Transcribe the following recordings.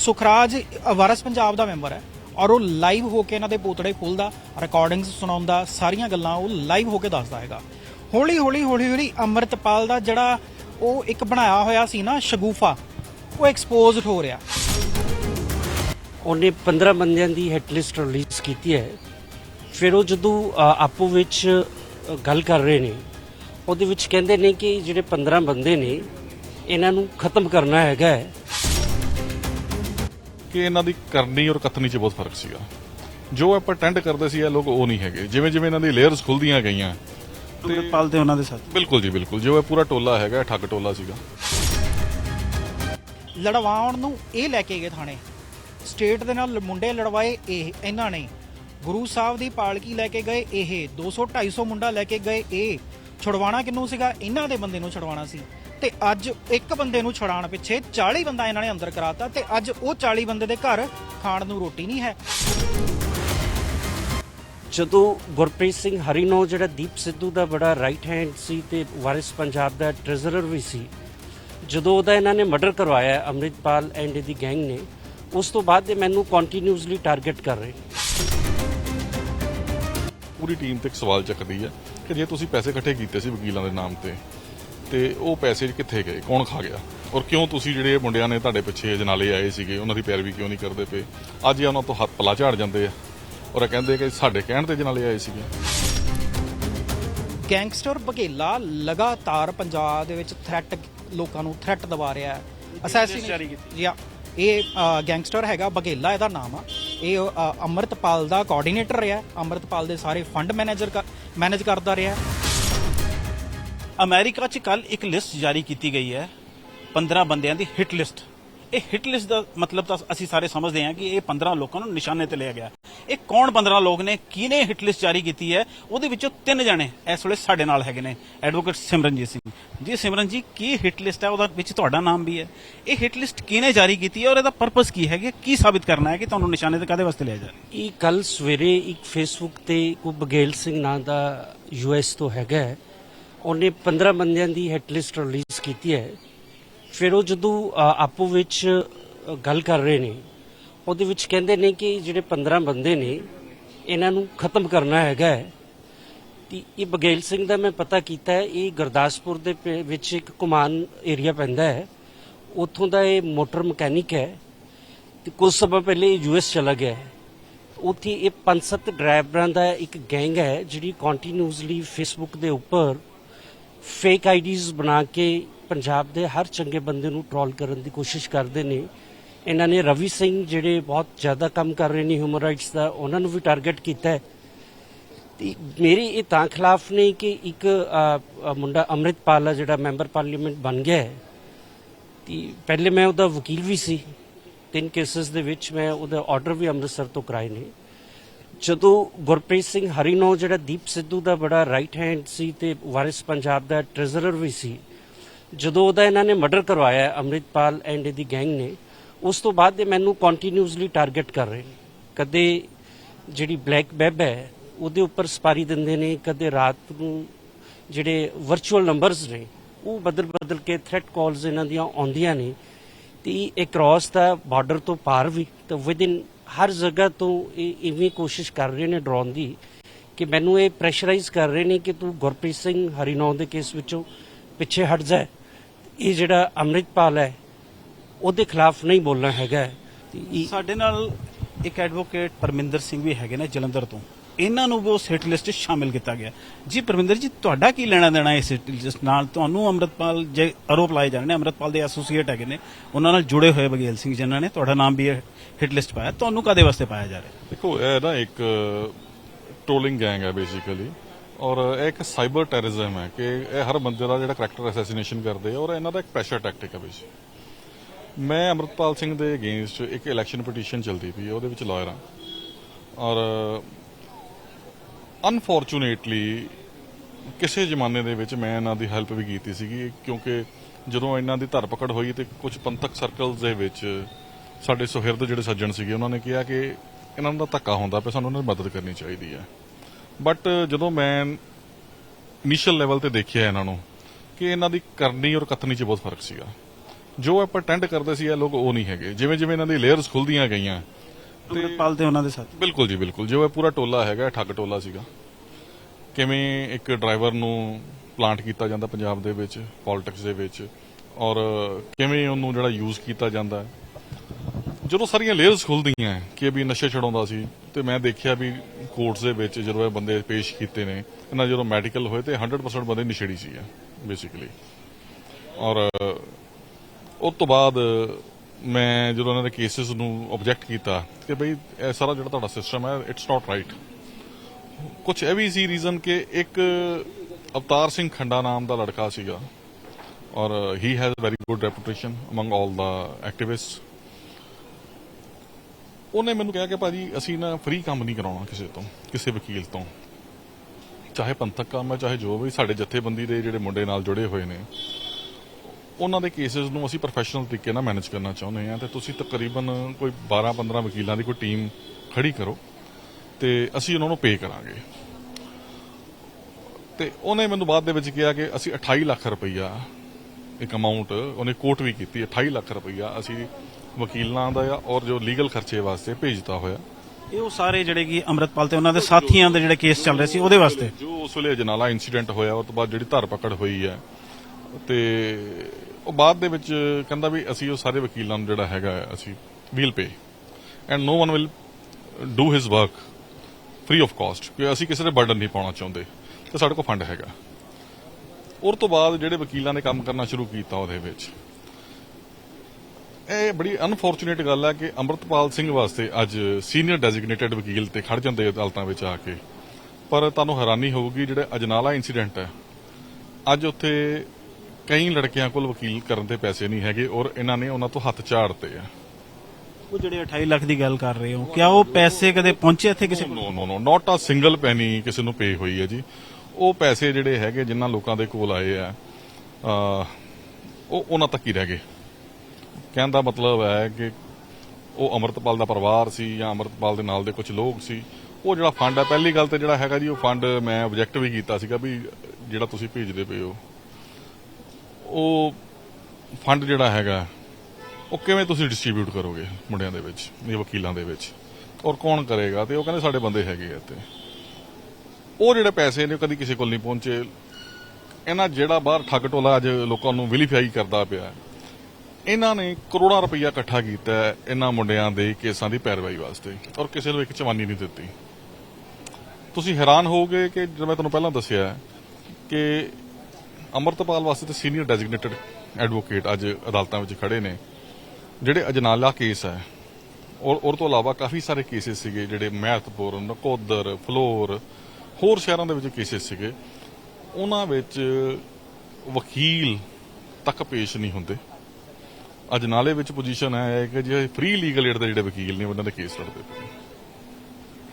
ਸੁਖਰਾਜ ਵਾਰਸ ਪੰਜਾਬ ਦਾ ਮੈਂਬਰ ਹੈ ਔਰ ਉਹ ਲਾਈਵ ਹੋ ਕੇ ਇਹਨਾਂ ਦੇ ਪੋਤੜੇ ਖੋਲਦਾ ਰਿਕਾਰਡਿੰਗਸ ਸੁਣਾਉਂਦਾ, ਸਾਰੀਆਂ ਗੱਲਾਂ ਉਹ ਲਾਈਵ ਹੋ ਕੇ ਦੱਸਦਾ ਹੈਗਾ। ਹੌਲੀ ਹੌਲੀ ਹੌਲੀ ਹੌਲੀ ਅੰਮ੍ਰਿਤਪਾਲ ਦਾ ਜਿਹੜਾ ਉਹ ਇੱਕ ਬਣਾਇਆ ਹੋਇਆ ਸੀ ਨਾ ਸ਼ਗੂਫਾ, ਉਹ ਐਕਸਪੋਜ਼ਡ ਹੋ ਰਿਹਾ। ਉਹਨੇ 15 ਬੰਦਿਆਂ ਦੀ ਹਿੱਟ ਲਿਸਟ ਰਿਲੀਜ਼ ਕੀਤੀ ਹੈ। ਫਿਰ ਉਹ ਜਦੋਂ ਆਪੋ ਵਿੱਚ ਗੱਲ ਕਰ ਰਹੇ ਨੇ, ਉਹਦੇ ਵਿੱਚ ਕਹਿੰਦੇ ਨੇ ਕਿ ਜਿਹੜੇ 15 ਬੰਦੇ ਨੇ, ਇਹਨਾਂ ਨੂੰ ਖਤਮ ਕਰਨਾ ਹੈਗਾ ਹੈ। ਕਿ ਇਹਨਾਂ ਦੀ ਕਰਨੀ ਔਰ ਕਥਨੀ 'ਚ ਬਹੁਤ ਫ਼ਰਕ ਸੀਗਾ। ਜੋ ਇਹ ਪ੍ਰਟੈਂਡ ਕਰਦੇ ਸੀ ਇਹ ਲੋਕ ਉਹ ਨਹੀਂ ਹੈਗੇ। ਜਿਵੇਂ ਜਿਵੇਂ ਇਹਨਾਂ ਦੀ ਲੇਅਰਸ ਖੁੱਲਦੀਆਂ ਗਈਆਂ ਤੇ ਉਹਨਾਂ ਦੇ ਸਾਥ। ਬਿਲਕੁਲ ਜੀ ਬਿਲਕੁਲ। ਜੋ ਇਹ ਪੂਰਾ ਟੋਲਾ ਹੈਗਾ ਇਹ ਠੱਗ ਟੋਲਾ ਸੀਗਾ। ਲੜਵਾਉਣ ਨੂੰ ਇਹ ਲੈ ਕੇ ਗਏ ਥਾਣੇ। ਸਟੇਟ ਦੇ ਨਾਲ ਮੁੰਡੇ ਲੜਵਾਏ ਇਹ ਇਹਨਾਂ ਨੇ। ਗੁਰੂ ਸਾਹਿਬ ਦੀ ਪਾਲਕੀ ਲੈ ਕੇ ਗਏ ਇਹ 200 250 ਮੁੰਡਾ ਲੈ ਕੇ ਗਏ ਇਹ। ਛੁਡਵਾਣਾ ਕਿੰਨੂੰ ਸੀਗਾ? ਇਹਨਾਂ ਦੇ ਬੰਦੇ ਨੂੰ ਛੁਡਵਾਣਾ ਸੀ। ਤੇ ਅੱਜ ਇੱਕ ਬੰਦੇ ਨੂੰ ਛੁਡਾਉਣ ਪਿੱਛੇ 40 ਬੰਦਾ ਇਹਨਾਂ ਨੇ ਅੰਦਰ ਕਰਾਤਾ ਤੇ ਅੱਜ ਉਹ 40 ਬੰਦੇ ਦੇ ਘਰ ਖਾਣ ਨੂੰ ਰੋਟੀ ਨਹੀਂ ਹੈ। ਜਦੋਂ ਗੁਰਪ੍ਰੀਤ ਸਿੰਘ ਹਰੀਨੋ ਜਿਹੜਾ ਦੀਪ ਸਿੱਧੂ ਦਾ ਬੜਾ ਰਾਈਟ ਹੈਂਡ ਸੀ ਤੇ ਵਾਰਿਸ ਪੰਜਾਬ ਦਾ ਟ੍ਰੈਜ਼ਰਰ ਵੀ ਸੀ ਜਦੋਂ ਉਹਦਾ ਇਹਨਾਂ ਨੇ ਮਰਡਰ ਕਰਵਾਇਆ ਅੰਮ੍ਰਿਤਪਾਲ ਐਂਡ ਦੀ ਗੈਂਗ ਨੇ ਉਸ ਤੋਂ ਬਾਅਦ ਇਹ ਮੈਨੂੰ ਕੰਟੀਨਿਊਸਲੀ ਟਾਰਗੇਟ ਕਰ ਰਹੇ ਪੂਰੀ ਟੀਮ ਤੇ ਇੱਕ ਸਵਾਲ ਚੱਕਦੀ ਹੈ ਕਿ ਜੇ ਤੁਸੀਂ ਪੈਸੇ ਇਕੱਠੇ ਕੀਤੇ ਸੀ ਵਕੀਲਾਂ ਦੇ ਨਾਮ ਤੇ ਤੇ ਉਹ ਪੈਸੇ ਕਿੱਥੇ ਗਏ? ਕੌਣ ਖਾ ਗਿਆ? ਔਰ ਕਿਉਂ ਤੁਸੀਂ ਜਿਹੜੇ ਇਹ ਮੁੰਡਿਆਂ ਨੇ ਤੁਹਾਡੇ ਪਿੱਛੇ ਜਨਾਲੇ ਆਏ ਸੀਗੇ ਉਹਨਾਂ ਦੀ ਪੈਰਵੀ ਕਿਉਂ ਨਹੀਂ ਕਰਦੇ ਪਏ? ਅੱਜ ਇਹ ਉਹਨਾਂ ਤੋਂ ਹੱਥ ਪਲਾ ਝਾੜ ਜਾਂਦੇ ਆ। ਔਰ ਇਹ ਕਹਿੰਦੇ ਕਿ ਸਾਡੇ ਕਹਿਣ ਤੇ ਜਨਾਲੇ ਆਏ ਸੀਗੇ। ਗੈਂਗਸਟਰ ਬਘੇਲਾ ਲਗਾਤਾਰ ਪੰਜਾਬ ਦੇ ਵਿੱਚ ਥ੍ਰੈਟ ਲੋਕਾਂ ਨੂੰ ਥ੍ਰੈਟ ਦਵਾ ਰਿਹਾ ਹੈ। ਅਸੈਸੀਨੇਸ਼ਨ ਜੀ ਹਾਂ, ਇਹ ਗੈਂਗਸਟਰ ਹੈਗਾ ਬਘੇਲਾ ਇਹਦਾ ਨਾਮ ਆ। ਇਹ ਅੰਮ੍ਰਿਤਪਾਲ ਦਾ ਕੋਆਰਡੀਨੇਟਰ ਰਿਹਾ ਅੰਮ੍ਰਿਤਪਾਲ ਦੇ ਸਾਰੇ ਫੰਡ ਮੈਨੇਜਰ ਮੈਨੇਜ ਕਰਦਾ ਰਿਹਾ ਅਮਰੀਕਾ 'ਚ ਕੱਲ ਇੱਕ ਲਿਸਟ ਜਾਰੀ ਕੀਤੀ ਗਈ ਹੈ 15 ਬੰਦਿਆਂ ਦੀ ਹਿਟ ਲਿਸਟ। ਇਹ ਹਿੱਟ ਲਿਸਟ ਦਾ ਮਤਲਬ ਤਾਂ ਅਸੀਂ ਸਾਰੇ ਸਮਝਦੇ ਹਾਂ ਕਿ ਇਹ 15 ਲੋਕਾਂ ਨੂੰ ਨਿਸ਼ਾਨੇ ਤੇ ਲਿਆ ਗਿਆ। ਇਹ ਕੌਣ 15 ਲੋਕ ਨੇ, ਕਿਹਨੇ ਹਿੱਟ ਲਿਸਟ ਜਾਰੀ ਕੀਤੀ ਹੈ? ਉਹਦੇ ਵਿੱਚੋਂ ਤਿੰਨ ਜਣੇ ਇਸ ਵੇਲੇ ਸਾਡੇ ਨਾਲ ਹੈਗੇ ਨੇ, ਐਡਵੋਕੇਟ ਸਿਮਰਨਜੀਤ ਸਿੰਘ। ਜੀ ਸਿਮਰਨ ਜੀ ਕੀ ਹਿੱਟ ਲਿਸਟ ਹੈ? ਉਹਦਾ ਵਿੱਚ ਤੁਹਾਡਾ ਨਾਮ ਵੀ ਹੈ। ਇਹ ਹਿਟ ਲਿਸਟ ਕਿਹਨੇ ਜਾਰੀ ਕੀਤੀ ਹੈ ਔਰ ਇਹਦਾ ਪਰਪਸ ਕੀ ਹੈ ਕਿ ਕੀ ਸਾਬਿਤ ਕਰਨਾ ਹੈ ਕਿ ਤੁਹਾਨੂੰ ਨਿਸ਼ਾਨੇ ਤੇ ਕਾਦੇ ਵਾਸਤੇ ਲਿਆ ਜਾ ਰਿਹਾ ਇਹ ਕੱਲ ਸਵੇਰੇ ਇੱਕ ਫੇਸਬੁੱਕ ਤੇ ਕੋ ਬਗੇਲ ਸਿੰਘ ਨਾਂ ਦਾ ਯੂਐਸ ਤੋਂ ਹੈਗਾ ਹੈ। ਉਹਨੇ 15 ਬੰਦਿਆਂ ਦੀ ਹਿੱਟ ਲਿਸਟ ਰਿਲੀਜ਼ ਕੀਤੀ ਹੈ। ਫਿਰ ਉਹ ਜਦੋਂ ਅ, ਆਪੋ ਵਿੱਚ ਗੱਲ ਕਰ ਰਹੇ ਨੇ ਉਹਦੇ ਵਿੱਚ ਕਹਿੰਦੇ ਨੇ ਕਿ ਜਿਹੜੇ 15 ਬੰਦੇ ਨੇ ਇਹਨਾਂ ਨੂੰ ਖਤਮ ਕਰਨਾ ਹੈਗਾ ਹੈ। ਤੇ ਇਹ ਬਗੇਲ ਸਿੰਘ ਦਾ ਮੈਂ ਪਤਾ ਕੀਤਾ ਹੈ ਇਹ ਗੁਰਦਾਸਪੁਰ ਦੇ ਪੇ- ਵਿੱਚ ਇੱਕ ਕੁਮਾਨ ਏਰੀਆ ਪੈਂਦਾ ਹੈ। ਉੱਥੋਂ ਦਾ ਇਹ ਮੋਟਰ ਮਕੈਨਿਕ ਹੈ। ਤੇ ਕੁਝ ਸਮਾਂ ਪਹਿਲੇ ਯੂਐਸ ਚਲਾ ਗਿਆ ਹੈ। ਉੱਥੇ ਇਹ ਪੰਜ ਸੱਤ ਡਰਾਈਵਰਾਂ ਦਾ ਇੱਕ ਗੈਂਗ ਹੈ ਜਿਹੜੀ ਕੰਟੀਨਿਊਸਲੀ ਫੇਸਬੁੱਕ ਦੇ ਉੱਪਰ ਫੇਕ ਆਈਡੀਜ਼ ਬਣਾ ਕੇ ਪੰਜਾਬ ਦੇ ਹਰ ਚੰਗੇ ਬੰਦੇ ਨੂੰ ਟ੍ਰੋਲ ਕਰਨ ਦੀ ਕੋਸ਼ਿਸ਼ ਕਰਦੇ ਨੇ। ਇਹਨਾਂ ਨੇ ਰਵੀ ਸਿੰਘ ਜਿਹੜੇ ਬਹੁਤ ਜ਼ਿਆਦਾ ਕੰਮ ਕਰ ਰਹੇ ਨੇ ਹਿਊਮਨ ਰਾਈਟਸ ਦਾ, ਉਹਨਾਂ ਨੂੰ ਵੀ ਟਾਰਗੇਟ ਕੀਤਾ ਹੈ। ਤੇ ਮੇਰੀ ਇਹ ਤਾਂ ਖਿਲਾਫ ਨੇ ਕਿ ਇੱਕ ਮੁੰਡਾ ਅੰਮ੍ਰਿਤਪਾਲ ਆ ਜਿਹੜਾ ਮੈਂਬਰ ਪਾਰਲੀਮੈਂਟ ਬਣ ਗਿਆ ਹੈ। ਤੇ ਪਹਿਲੇ ਮੈਂ ਉਹਦਾ ਵਕੀਲ ਵੀ ਸੀ। ਤਿੰਨ ਕੇਸਸ ਦੇ ਵਿੱਚ ਮੈਂ ਉਹਦਾ ਆਰਡਰ ਵੀ ਅੰਮ੍ਰਿਤਸਰ ਤੋਂ ਕਰਾਏ ਨੇ। ਜਦੋਂ ਗੁਰਪ੍ਰੀਤ ਸਿੰਘ ਹਰੀਨੋ ਜਿਹੜਾ ਦੀਪ ਸਿੱਧੂ ਦਾ ਬੜਾ ਰਾਈਟ ਹੈਂਡ ਸੀ ਤੇ ਵਾਰਿਸ ਪੰਜਾਬ ਦਾ ਟ੍ਰੈਜ਼ਰਰ ਵੀ ਸੀ ਜਦੋਂ ਉਹਦਾ ਇਹਨਾਂ ਨੇ ਮਰਡਰ ਕਰਵਾਇਆ ਹੈ, ਅੰਮ੍ਰਿਤਪਾਲ ਐਂਡ ਦੀ ਗੈਂਗ ਨੇ ਉਸ ਤੋਂ ਬਾਅਦ ਇਹ ਮੈਨੂੰ ਕੰਟੀਨਿਊਸਲੀ ਟਾਰਗੇਟ ਕਰ ਰਹੇ ਨੇ। ਕਦੇ ਜਿਹੜੀ ਬਲੈਕ ਵੈਬ ਹੈ ਉਹਦੇ ਉੱਪਰ ਸਪਾਰੀ ਦਿੰਦੇ ਨੇ ਕਦੇ ਰਾਤ ਨੂੰ ਜਿਹੜੇ ਵਰਚੁਅਲ ਨੰਬਰਸ ਨੇ ਉਹ ਬਦਲ ਬਦਲ ਕੇ ਥ੍ਰੈਟ ਕਾਲਸ ਇਹਨਾਂ ਦੀਆਂ ਆਉਂਦੀਆਂ ਨੇ। ਤੇ ਇਹ ਕ੍ਰਾਸ ਦਾ ਬਾਰਡਰ ਤੋਂ ਪਾਰ ਵੀ ਤਾਂ ਵਿਦਿਨ ਹਰ ਜਗ੍ਹਾ ਤੋਂ ਇਹ ਇਵੇਂ ਕੋਸ਼ਿਸ਼ ਕਰ ਰਹੇ ਨੇ ਡਰਾਉਣ ਦੀ ਕਿ ਮੈਨੂੰ ਇਹ ਪ੍ਰੈਸ਼ਰਾਈਜ਼ ਕਰ ਰਹੇ ਨੇ ਕਿ ਤੂੰ ਗੁਰਪ੍ਰੀਤ ਸਿੰਘ ਹਰੀਨੌ ਦੇ ਕੇਸ ਵਿੱਚੋਂ ਪਿੱਛੇ ਹਟ ਜਾ। ਇਹ ਜਿਹੜਾ ਅੰਮ੍ਰਿਤਪਾਲ ਹੈ, ਉਹਦੇ ਖਿਲਾਫ ਨਹੀਂ ਬੋਲਣਾ ਹੈਗਾ। ਸਾਡੇ ਨਾਲ ਇੱਕ ਐਡਵੋਕੇਟ ਪਰਮਿੰਦਰ ਸਿੰਘ ਵੀ ਹੈਗੇ ਨੇ ਜਲੰਧਰ ਤੋਂ। ਇਹਨਾਂ ਨੂੰ ਵੀ ਉਸ ਹਿੱਟ ਲਿਸਟ 'ਚ ਸ਼ਾਮਿਲ ਕੀਤਾ ਗਿਆ। ਜੀ ਪਰਮਿੰਦਰ ਜੀ, ਤੁਹਾਡਾ ਕੀ ਲੈਣਾ ਦੇਣਾ ਇਸ ਹਿੱਟ ਲਿਸਟ ਨਾਲ ਤੁਹਾਨੂੰ ਅੰਮ੍ਰਿਤਪਾਲ ਜੇ ਆਰੋਪ ਲਾਏ ਜਾਂਦੇ ਨੇ, ਅੰਮ੍ਰਿਤਪਾਲ ਦੇ ਐਸੋਸੀਏਟ ਹੈਗੇ ਨੇ, ਉਹਨਾਂ ਨਾਲ ਜੁੜੇ ਹੋਏ ਬਗੇਲ ਸਿੰਘ ਜਿਨ੍ਹਾਂ ਨੇ, ਤੁਹਾਡਾ ਨਾਮ ਵੀ ਹਿੱਟ ਲਿਸਟ ਪਾਇਆ। ਤੁਹਾਨੂੰ ਕਾਦੇ ਵਾਸਤੇ ਪਾਇਆ ਜਾ ਰਿਹਾ? ਦੇਖੋ, ਇਹ ਨਾ ਇੱਕ ਟ੍ਰੋਲਿੰਗ ਗੈਂਗ ਹੈ ਬੇਸਿਕਲੀ ਔਰ ਇਹ ਇੱਕ ਸਾਈਬਰ ਟੈਰਰਿਜ਼ਮ ਹੈ ਕਿ ਇਹ ਹਰ ਬੰਦੇ ਦਾ ਜਿਹੜਾ ਕਰੈਕਟਰ ਅਸੈਸੀਨੇਸ਼ਨ ਕਰਦੇ ਆ, ਔਰ ਇਹਨਾਂ ਦਾ ਇੱਕ ਪ੍ਰੈਸ਼ਰ ਟੈਕਟਿਕ ਹੈ ਬੇਸਿਕ ਮੈਂ ਅਮਰਤਪਾਲ ਸਿੰਘ ਦੇ ਅਗੇਂਸਟ ਇੱਕ ਇਲੈਕਸ਼ਨ ਪਟੀਸ਼ਨ ਚਲਦੀ ਪਈ ਉਹਦੇ ਵਿੱਚ ਲਾਇਰ ਹਾਂ। ਔਰ ਅਨਫੋਰਚੂਨੇਟਲੀ ਕਿਸੇ ਜ਼ਮਾਨੇ ਦੇ ਵਿੱਚ ਮੈਂ ਇਹਨਾਂ ਦੀ ਹੈਲਪ ਵੀ ਕੀਤੀ ਸੀਗੀ, ਕਿਉਂਕਿ ਜਦੋਂ ਇਹਨਾਂ ਦੀ ਧਰਪਕੜ ਹੋਈ ਤੇ ਕੁਝ ਪੰਥਕ ਸਰਕਲਸ ਦੇ ਵਿੱਚ ਸਾਡੇ ਸੁਹਿਰਦ ਜਿਹੜੇ ਸੱਜਣ ਸੀਗੇ, ਉਹਨਾਂ ਨੇ ਕਿਹਾ ਕਿ ਇਹਨਾਂ ਦਾ ਧੱਕਾ ਹੁੰਦਾ ਪਿਆ, ਸਾਨੂੰ ਉਹਨਾਂ ਦੀ ਮਦਦ ਕਰਨੀ ਚਾਹੀਦੀ ਹੈ। ਬਟ ਜਦੋਂ ਮੈਂ ਇਨੀਸ਼ੀਅਲ ਲੈਵਲ ਤੇ ਦੇਖਿਆ ਇਹਨਾਂ ਨੂੰ ਕਿ ਇਹਨਾਂ ਦੀ ਕਰਨੀ ਔਰ ਕਥਨੀ 'ਚ ਬਹੁਤ ਫ਼ਰਕ ਸੀਗਾ। ਜੋ ਆਪਾਂ ਅਟੈਂਡ ਕਰਦੇ ਸੀ, ਇਹ ਲੋਕ ਉਹ ਨਹੀਂ ਹੈਗੇ। ਜਿਵੇਂ ਜਿਵੇਂ ਇਹਨਾਂ ਦੀ ਲੇਅਰਸ ਖੁੱਲਦੀਆਂ ਗਈਆਂ ਅੰਮ੍ਰਿਤਪਾਲ ਤੇ ਉਹਨਾਂ ਦੇ ਸਾਥੀ। ਬਿਲਕੁਲ ਜੀ, ਬਿਲਕੁਲ। ਜੋ ਇਹ ਪੂਰਾ ਟੋਲਾ ਹੈਗਾ ਠੱਗ ਟੋਲਾ ਸੀਗਾ। ਕਿਵੇਂ ਇੱਕ ਡਰਾਈਵਰ ਨੂੰ ਪਲਾਂਟ ਕੀਤਾ ਜਾਂਦਾ ਪੰਜਾਬ ਦੇ ਵਿੱਚ, ਪੋਲਿਟਿਕਸ ਦੇ ਵਿੱਚ, ਔਰ ਕਿਵੇਂ ਉਹਨੂੰ ਜਿਹੜਾ ਯੂਜ਼ ਕੀਤਾ ਜਾਂਦਾ ਹੈ। ਜਦੋਂ ਸਾਰੀਆਂ ਲੇਅਰਸ ਖੁੱਲਦੀਆਂ ਕਿ ਵੀ ਨਸ਼ੇ ਛਡਾਉਂਦਾ ਸੀ, ਤੇ ਮੈਂ ਦੇਖਿਆ ਵੀ ਕੋਰਟਸ ਦੇ ਵਿੱਚ ਜਦੋਂ ਇਹ ਬੰਦੇ ਪੇਸ਼ ਕੀਤੇ ਨੇ, ਇਹਨਾਂ ਜਦੋਂ ਮੈਡੀਕਲ ਹੋਏ ਤੇ 100% ਬੰਦੇ ਨਸ਼ੇੜੀ ਸੀ ਬੇਸਿਕਲੀ ਔਰ ਉਸ ਤੋਂ ਬਾਅਦ ਮੈਂ ਜਦੋਂ ਉਹਨਾਂ ਦੇ ਕੇਸਿਸ ਨੂੰ ਆਬਜੈਕਟ ਕੀਤਾ ਕਿ ਬਈ ਇਹ ਸਾਰਾ ਜਿਹੜਾ ਤੁਹਾਡਾ ਸਿਸਟਮ ਹੈ ਇਟਸ ਨਾਟ ਰਾਈਟ ਕੁਝ ਇਹ ਵੀ ਸੀ ਰੀਜ਼ਨ ਕਿ ਇੱਕ ਅਵਤਾਰ ਸਿੰਘ ਖੰਡਾ ਨਾਮ ਦਾ ਲੜਕਾ ਸੀਗਾ ਔਰ he has very good reputation among all the activist ਉਹਨੇ ਮੈਨੂੰ ਕਿਹਾ ਕਿ ਭਾਜੀ, ਅਸੀਂ ਨਾ ਫ੍ਰੀ ਕੰਮ ਨਹੀਂ ਕਰਾਉਣਾ ਕਿਸੇ ਤੋਂ, ਕਿਸੇ ਵਕੀਲ ਤੋਂ। ਚਾਹੇ ਪੰਥਕ ਕੰਮ ਹੈ, ਚਾਹੇ ਜੋ ਵੀ ਸਾਡੇ ਜਥੇਬੰਦੀ ਦੇ ਜਿਹੜੇ ਮੁੰਡੇ ਨਾਲ ਜੁੜੇ ਹੋਏ ਨੇ ਉਹਨਾਂ ਦੇ ਕੇਸਿਸ ਨੂੰ ਅਸੀਂ ਪ੍ਰੋਫੈਸ਼ਨਲ ਤਰੀਕੇ ਨਾਲ ਮੈਨੇਜ ਕਰਨਾ ਚਾਹੁੰਦੇ ਹਾਂ ਤੇ ਤੁਸੀਂ ਤਕਰੀਬਨ ਕੋਈ 12-15 ਵਕੀਲਾਂ ਦੀ ਕੋਈ ਟੀਮ ਖੜੀ ਕਰੋ ਤੇ ਅਸੀਂ ਉਹਨਾਂ ਨੂੰ ਪੇ ਕਰਾਂਗੇ। ਤੇ ਉਹਨੇ ਮੈਨੂੰ ਬਾਅਦ ਦੇ ਵਿੱਚ ਕਿਹਾ ਕਿ ਅਸੀਂ 28 ਲੱਖ ਰੁਪਈਆ ਇੱਕ ਅਮਾਉਂਟ ਉਹਨੇ ਕੋਟ ਵੀ ਕੀਤੀ 28 ਲੱਖ ਰੁਪਈਆ ਅਸੀਂ ਵਕੀਲਾਂ ਦਾ ਆ ਔਰ ਜੋ ਲੀਗਲ ਖਰਚੇ ਵਾਸਤੇ ਭੇਜਤਾ ਹੋਇਆ। ਇਹ ਉਹ ਸਾਰੇ ਜਿਹੜੇ ਕਿ ਅੰਮ੍ਰਿਤਪਾਲ ਤੇ ਉਹਨਾਂ ਦੇ ਸਾਥੀਆਂ ਦੇ ਜਿਹੜੇ ਕੇਸ ਚੱਲ ਰਹੇ ਸੀ ਉਹਦੇ ਵਾਸਤੇ? ਜੋ ਉਸ ਵੇਲੇ ਜਨਾਲਾ ਇਨਸੀਡੈਂਟ ਹੋਇਆ ਉਸ ਤੋਂ ਬਾਅਦ ਜਿਹੜੀ ਧਰ ਪਕੜ ਹੋਈ ਹੈ ਤੇ ਉਹ ਬਾਅਦ ਦੇ ਵਿੱਚ ਕਹਿੰਦਾ ਵੀ ਅਸੀਂ ਉਹ ਸਾਰੇ ਵਕੀਲਾਂ ਨੂੰ ਜਿਹੜਾ ਹੈਗਾ ਹੈ, ਅਸੀਂ we'll pay and no one will do his work free of cost ਕਿ ਅਸੀਂ ਕਿਸੇ ਦੇ ਬਰਡਨ ਨਹੀਂ ਪਾਉਣਾ ਚਾਹੁੰਦੇ ਤੇ ਸਾਡੇ ਕੋਲ ਫੰਡ ਹੈਗਾ। ਉਸ ਤੋਂ ਬਾਅਦ ਜਿਹੜੇ ਵਕੀਲਾਂ ਨੇ ਕੰਮ ਕਰਨਾ ਸ਼ੁਰੂ ਕੀਤਾ ਉਹਦੇ ਵਿੱਚ ਇਹ ਬੜੀ ਅਨਫੋਰਚੂਨੇਟ ਗੱਲ ਹੈ ਕਿ ਅੰਮ੍ਰਿਤਪਾਲ ਸਿੰਘ ਵਾਸਤੇ ਅੱਜ ਸੀਨੀਅਰ ਡੈਜ਼ਿਗਨੇਟਿਡ ਵਕੀਲ ਤੇ ਖੜ ਜਾਂਦੇ ਅਦਾਲਤਾਂ ਵਿੱਚ ਆ ਕੇ ਪਰ ਤੁਹਾਨੂੰ ਹੈਰਾਨੀ ਹੋਊਗੀ ਜਿਹੜਾ ਅਜਨਾਲਾ ਇਨਸੀਡੈਂਟ ਹੈ ਅੱਜ ਉੱਥੇ ਕਈ ਲੜਕਿਆਂ ਕੋਲ ਵਕੀਲ ਕਰਨ ਦੇ ਪੈਸੇ ਨਹੀਂ ਹੈਗੇ ਔਰ ਇਹਨਾਂ ਨੇ ਉਹਨਾਂ ਤੋਂ ਹੱਥ ਝਾੜਤੇ ਆ। ਉਹ ਜਿਹੜੇ 28 ਲੱਖ ਦੀ ਗੱਲ ਕਰ ਰਹੇ ਹੋ ਕਿਆ ਉਹ ਪੈਸੇ ਕਦੇ ਪਹੁੰਚੇ ਇੱਥੇ ਕਿਸੇ ਕੋਲ? ਨੋ ਨੋ ਨੋ ਨਾਟ ਅ ਸਿੰਗਲ ਪੈਨੀ ਕਿਸੇ ਨੂੰ ਪੇ ਹੋਈ ਹੈ ਜੀ। ਉਹ ਪੈਸੇ ਜਿਹੜੇ ਹੈਗੇ ਜਿਨ੍ਹਾਂ ਲੋਕਾਂ ਦੇ ਕੋਲ ਆਏ ਆ ਉਹ ਉਹਨਾਂ ਤੱਕ ਹੀ ਰਹਿ ਗਏ। ਕਹਿਣ ਦਾ ਮਤਲਬ ਹੈ ਕਿ ਉਹ ਅਮਰਤਪਾਲ ਦਾ ਪਰਿਵਾਰ ਸੀ ਜਾਂ ਅਮਰਤਪਾਲ ਦੇ ਨਾਲ ਦੇ ਕੁਝ ਲੋਕ ਸੀ। ਉਹ ਜਿਹੜਾ ਫੰਡ ਹੈ ਪਹਿਲੀ ਗੱਲ ਤੇ ਜਿਹੜਾ ਹੈਗਾ ਜੀ ਉਹ ਫੰਡ ਮੈਂ ਆਬਜੈਕਟ ਵੀ ਕੀਤਾ ਸੀਗਾ ਵੀ ਜਿਹੜਾ ਤੁਸੀਂ ਭੇਜਦੇ ਪਏ ਹੋ। ਉਹ ਫੰਡ ਜਿਹੜਾ ਹੈਗਾ, ਉਹ ਕਿਵੇਂ ਤੁਸੀਂ ਡਿਸਟ੍ਰੀਬਿਊਟ ਕਰੋਗੇ ਮੁੰਡਿਆਂ ਦੇ ਵਿੱਚ ਇਹ ਵਕੀਲਾਂ ਦੇ ਵਿੱਚ? ਔਰ ਕੌਣ ਕਰੇਗਾ? ਤੇ ਉਹ ਕਹਿੰਦੇ ਸਾਡੇ ਬੰਦੇ ਹੈਗੇ ਆ ਇੱਥੇ। ਉਹ ਜਿਹੜੇ ਪੈਸੇ ਨੇ, ਉਹ ਕਦੀ ਕਿਸੇ ਕੋਲ ਨਹੀਂ ਪਹੁੰਚੇ। ਇਹਨਾਂ ਜਿਹੜਾ ਬਾਹਰ ਠੱਗ ਟੋਲਾ ਅੱਜ ਲੋਕਾਂ ਨੂੰ ਵਿਲੀਫਾਈ ਕਰਦਾ ਪਿਆ ਇਹਨਾਂ ਨੇ ਕਰੋੜਾਂ ਰੁਪਈਆ ਇਕੱਠਾ ਕੀਤਾ ਹੈ ਇਹਨਾਂ ਮੁੰਡਿਆਂ ਦੇ ਕੇਸਾਂ ਦੀ ਪੈਰਵਾਈ ਵਾਸਤੇ, ਔਰ ਕਿਸੇ ਨੂੰ ਇੱਕ ਚਵਾਨੀ ਨਹੀਂ ਦਿੱਤੀ। ਤੁਸੀਂ ਹੈਰਾਨ ਹੋਵੋਗੇ ਕਿ ਜਿਵੇਂ ਮੈਂ ਤੁਹਾਨੂੰ ਪਹਿਲਾਂ ਦੱਸਿਆ ਕਿ ਅਮਰਤਪਾਲ ਵਾਸਤੇ ਤੇ ਸੀਨੀਅਰ ਡੈਜ਼ਿਗਨੇਟਿਡ ਐਡਵੋਕੇਟ ਅੱਜ ਅਦਾਲਤਾਂ ਵਿੱਚ ਖੜੇ ਨੇ। ਜਿਹੜੇ ਅਜਨਾਲਾ ਕੇਸ ਹੈ, ਔਰ ਔਰ ਤੋਂ ਇਲਾਵਾ ਕਾਫੀ ਸਾਰੇ ਕੇਸਿਸ ਸੀਗੇ ਜਿਹੜੇ ਮਹਿਤਪੁਰ ਨਕੋਦਰ, ਫਲੋਰ, ਹੋਰ ਸ਼ਹਿਰਾਂ ਦੇ ਵਿੱਚ ਕੇਸਿਸ ਸੀਗੇ। ਉਹਨਾਂ ਵਿੱਚ ਵਕੀਲ ਤੱਕ ਪੇਸ਼ ਨਹੀਂ ਹੁੰਦੇ। ਅਜਨਾਲੇ ਵਿੱਚ ਪੋਜੀਸ਼ਨ ਹੈ ਕਿ ਜੇ ਫ੍ਰੀ ਲੀਗਲ ਏਡ ਦੇ ਜਿਹੜੇ ਵਕੀਲ ਨੇ, ਉਹਨਾਂ ਦੇ ਕੇਸ ਲੜਦੇ ਪਏ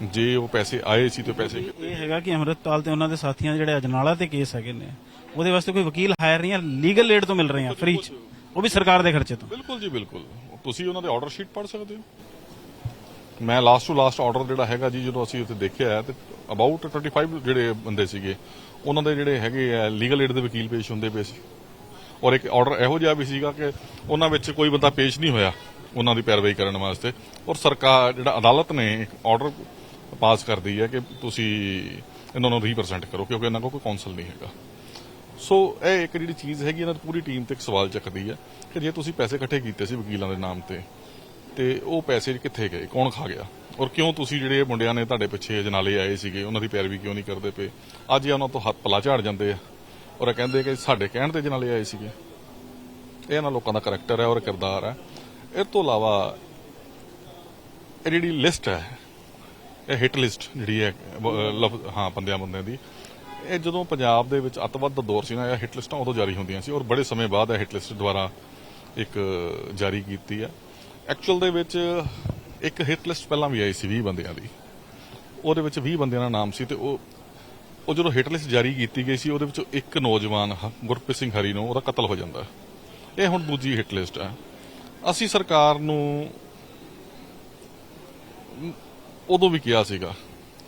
ਜੇ ਉਹ ਪੈਸੇ ਆਏ ਸੀ ਤੇ ਪੈਸੇ ਇਹ ਹੈਗਾ ਕਿ ਅੰਮ੍ਰਿਤਪਾਲ ਤੇ ਉਹਨਾਂ ਦੇ ਸਾਥੀਆਂ ਦੇ ਜਿਹੜੇ ਅਜਨਾਲਾ ਤੇ ਕੇਸ ਹੈਗੇ ਨੇ ਉਹਦੇ ਵਾਸਤੇ ਕੋਈ ਵਕੀਲ ਹਾਇਰ ਨਹੀਂ ਹੈ ਲੀਗਲ ਏਡ ਤੋਂ ਮਿਲ ਰਹੇ ਆ ਫ੍ਰੀ ਚ। ਉਹ ਵੀ ਸਰਕਾਰ ਦੇ ਖਰਚੇ ਤੋਂ। ਬਿਲਕੁਲ ਜੀ ਬਿਲਕੁਲ। ਤੁਸੀਂ ਉਹਨਾਂ ਦੇ ਆਰਡਰ ਸ਼ੀਟ ਪੜ੍ਹ ਸਕਦੇ ਹੋ? ਮੈਂ ਲਾਸਟ ਟੂ ਲਾਸਟ ਆਰਡਰ ਜਿਹੜਾ ਹੈਗਾ ਜੀ ਜਦੋਂ ਅਸੀਂ ਉੱਥੇ ਦੇਖਿਆ ਹੈ ਤੇ ਅਬਾਊਟ 25 ਜਿਹੜੇ ਬੰਦੇ ਸੀਗੇ ਉਹਨਾਂ ਦੇ ਜਿਹੜੇ ਹੈਗੇ ਆ ਲੀਗਲ ਏਡ ਦੇ ਵਕੀਲ ਪੇਸ਼ ਹੁੰਦੇ ਪਏ ਸੀ। ਔਰ ਇੱਕ ਆਰਡਰ ਇਹੋ ਜਿਹਾ ਵੀ ਸੀਗਾ ਕਿ ਉਹਨਾਂ ਵਿੱਚ ਕੋਈ ਬੰਦਾ ਪੇਸ਼ ਨਹੀਂ ਹੋਇਆ ਉਹਨਾਂ ਦੀ ਪੈਰਵਾਈ ਕਰਨ ਵਾਸਤੇ। ਔਰ ਸਰਕਾਰ ਜਿਹੜਾ ਅਦਾਲਤ ਨੇ ਇੱਕ ਆਰਡਰ ਪਾਸ ਕਰਦੀ ਹੈ ਕਿ ਤੁਸੀਂ ਇਹਨਾਂ ਨੂੰ ਰੀਪ੍ਰੈਜ਼ੈਂਟ ਕਰੋ, ਕਿਉਂਕਿ ਇਹਨਾਂ ਕੋਲ ਕੋਈ ਕੌਂਸਲ ਨਹੀਂ ਹੈਗਾ। ਸੋ ਇਹ ਇੱਕ ਜਿਹੜੀ ਚੀਜ਼ ਹੈਗੀ, ਇਹਨਾਂ ਦੀ ਪੂਰੀ ਟੀਮ ਤੇ ਇੱਕ ਸਵਾਲ ਚੱਕਦੀ ਹੈ ਕਿ ਜੇ ਤੁਸੀਂ ਪੈਸੇ ਇਕੱਠੇ ਕੀਤੇ ਸੀ ਵਕੀਲਾਂ ਦੇ ਨਾਮ ਤੇ ਤੇ ਉਹ ਪੈਸੇ ਕਿੱਥੇ ਗਏ? ਕੌਣ ਖਾ ਗਿਆ? ਔਰ ਕਿਉਂ ਤੁਸੀਂ ਜਿਹੜੇ ਮੁੰਡਿਆਂ ਨੇ ਤੁਹਾਡੇ ਪਿੱਛੇ ਜਨਾਲੇ ਆਏ ਸੀਗੇ, ਉਹਨਾਂ ਦੀ ਪੈਰਵੀ ਕਿਉਂ ਨਹੀਂ ਕਰਦੇ ਪਏ? ਅੱਜ ਇਹ ਉਹਨਾਂ ਤੋਂ ਹੱਥ ਪਲਾ ਝਾੜ ਜਾਂਦੇ ਆ ਔਰ ਇਹ ਕਹਿੰਦੇ ਕਿ ਸਾਡੇ ਕਹਿਣ ਤੇ ਜਨਾਲੇ ਆਏ ਸੀਗੇ। ਇਹ ਇਹਨਾਂ ਲੋਕਾਂ ਦਾ ਕਰੈਕਟਰ ਹੈ ਔਰ ਕਿਰਦਾਰ ਹੈ। ਇਹ ਤੋਂ ਇਲਾਵਾ ਇਹ ਜਿਹੜੀ ਲਿਸਟ ਹੈ ਇਹ ਹਿੱਟ ਲਿਸਟ ਜਿਹੜੀ ਹੈ ਲਫ਼ਜ਼- ਹਾਂ, ਬੰਦਿਆਂ ਬੰਦਿਆਂ ਦੀ। ਇਹ ਜਦੋਂ ਪੰਜਾਬ ਦੇ ਵਿੱਚ ਅੱਤਵਾਦ ਦਾ ਦੌਰ ਸੀ ਨਾ, ਇਹ ਹਿੱਟ ਲਿਸਟਾਂ ਉਦੋਂ ਜਾਰੀ ਹੁੰਦੀਆਂ ਸੀ ਔਰ ਬੜੇ ਸਮੇਂ ਬਾਅਦ ਇਹ ਹਿੱਟ ਲਿਸਟ ਦੁਆਰਾ ਇੱਕ ਜਾਰੀ ਕੀਤੀ ਹੈ। ਐਕਚੁਅਲ ਦੇ ਵਿੱਚ ਇੱਕ ਹਿੱਟ ਲਿਸਟ ਪਹਿਲਾਂ ਵੀ ਆਈ ਸੀ 20 ਬੰਦਿਆਂ ਦੀ। ਉਹਦੇ ਵਿੱਚ 20 ਬੰਦਿਆਂ ਦਾ ਨਾਮ ਸੀ ਤੇ ਉਹ ਉਹ ਜਦੋਂ ਹਿੱਟ ਲਿਸਟ ਜਾਰੀ ਕੀਤੀ ਗਈ ਸੀ, ਉਹਦੇ ਵਿੱਚੋਂ ਇੱਕ ਨੌਜਵਾਨ ਗੁਰਪ੍ਰੀਤ ਸਿੰਘ ਹਰੀ ਨੂੰ ਉਹਦਾ ਕਤਲ ਹੋ ਜਾਂਦਾ ਇਹ ਹੁਣ ਦੂਜੀ ਹਿੱਟ ਲਿਸਟ ਹੈ। ਅਸੀਂ ਸਰਕਾਰ ਨੂੰ ਉਦੋਂ ਵੀ ਕਿਹਾ ਸੀਗਾ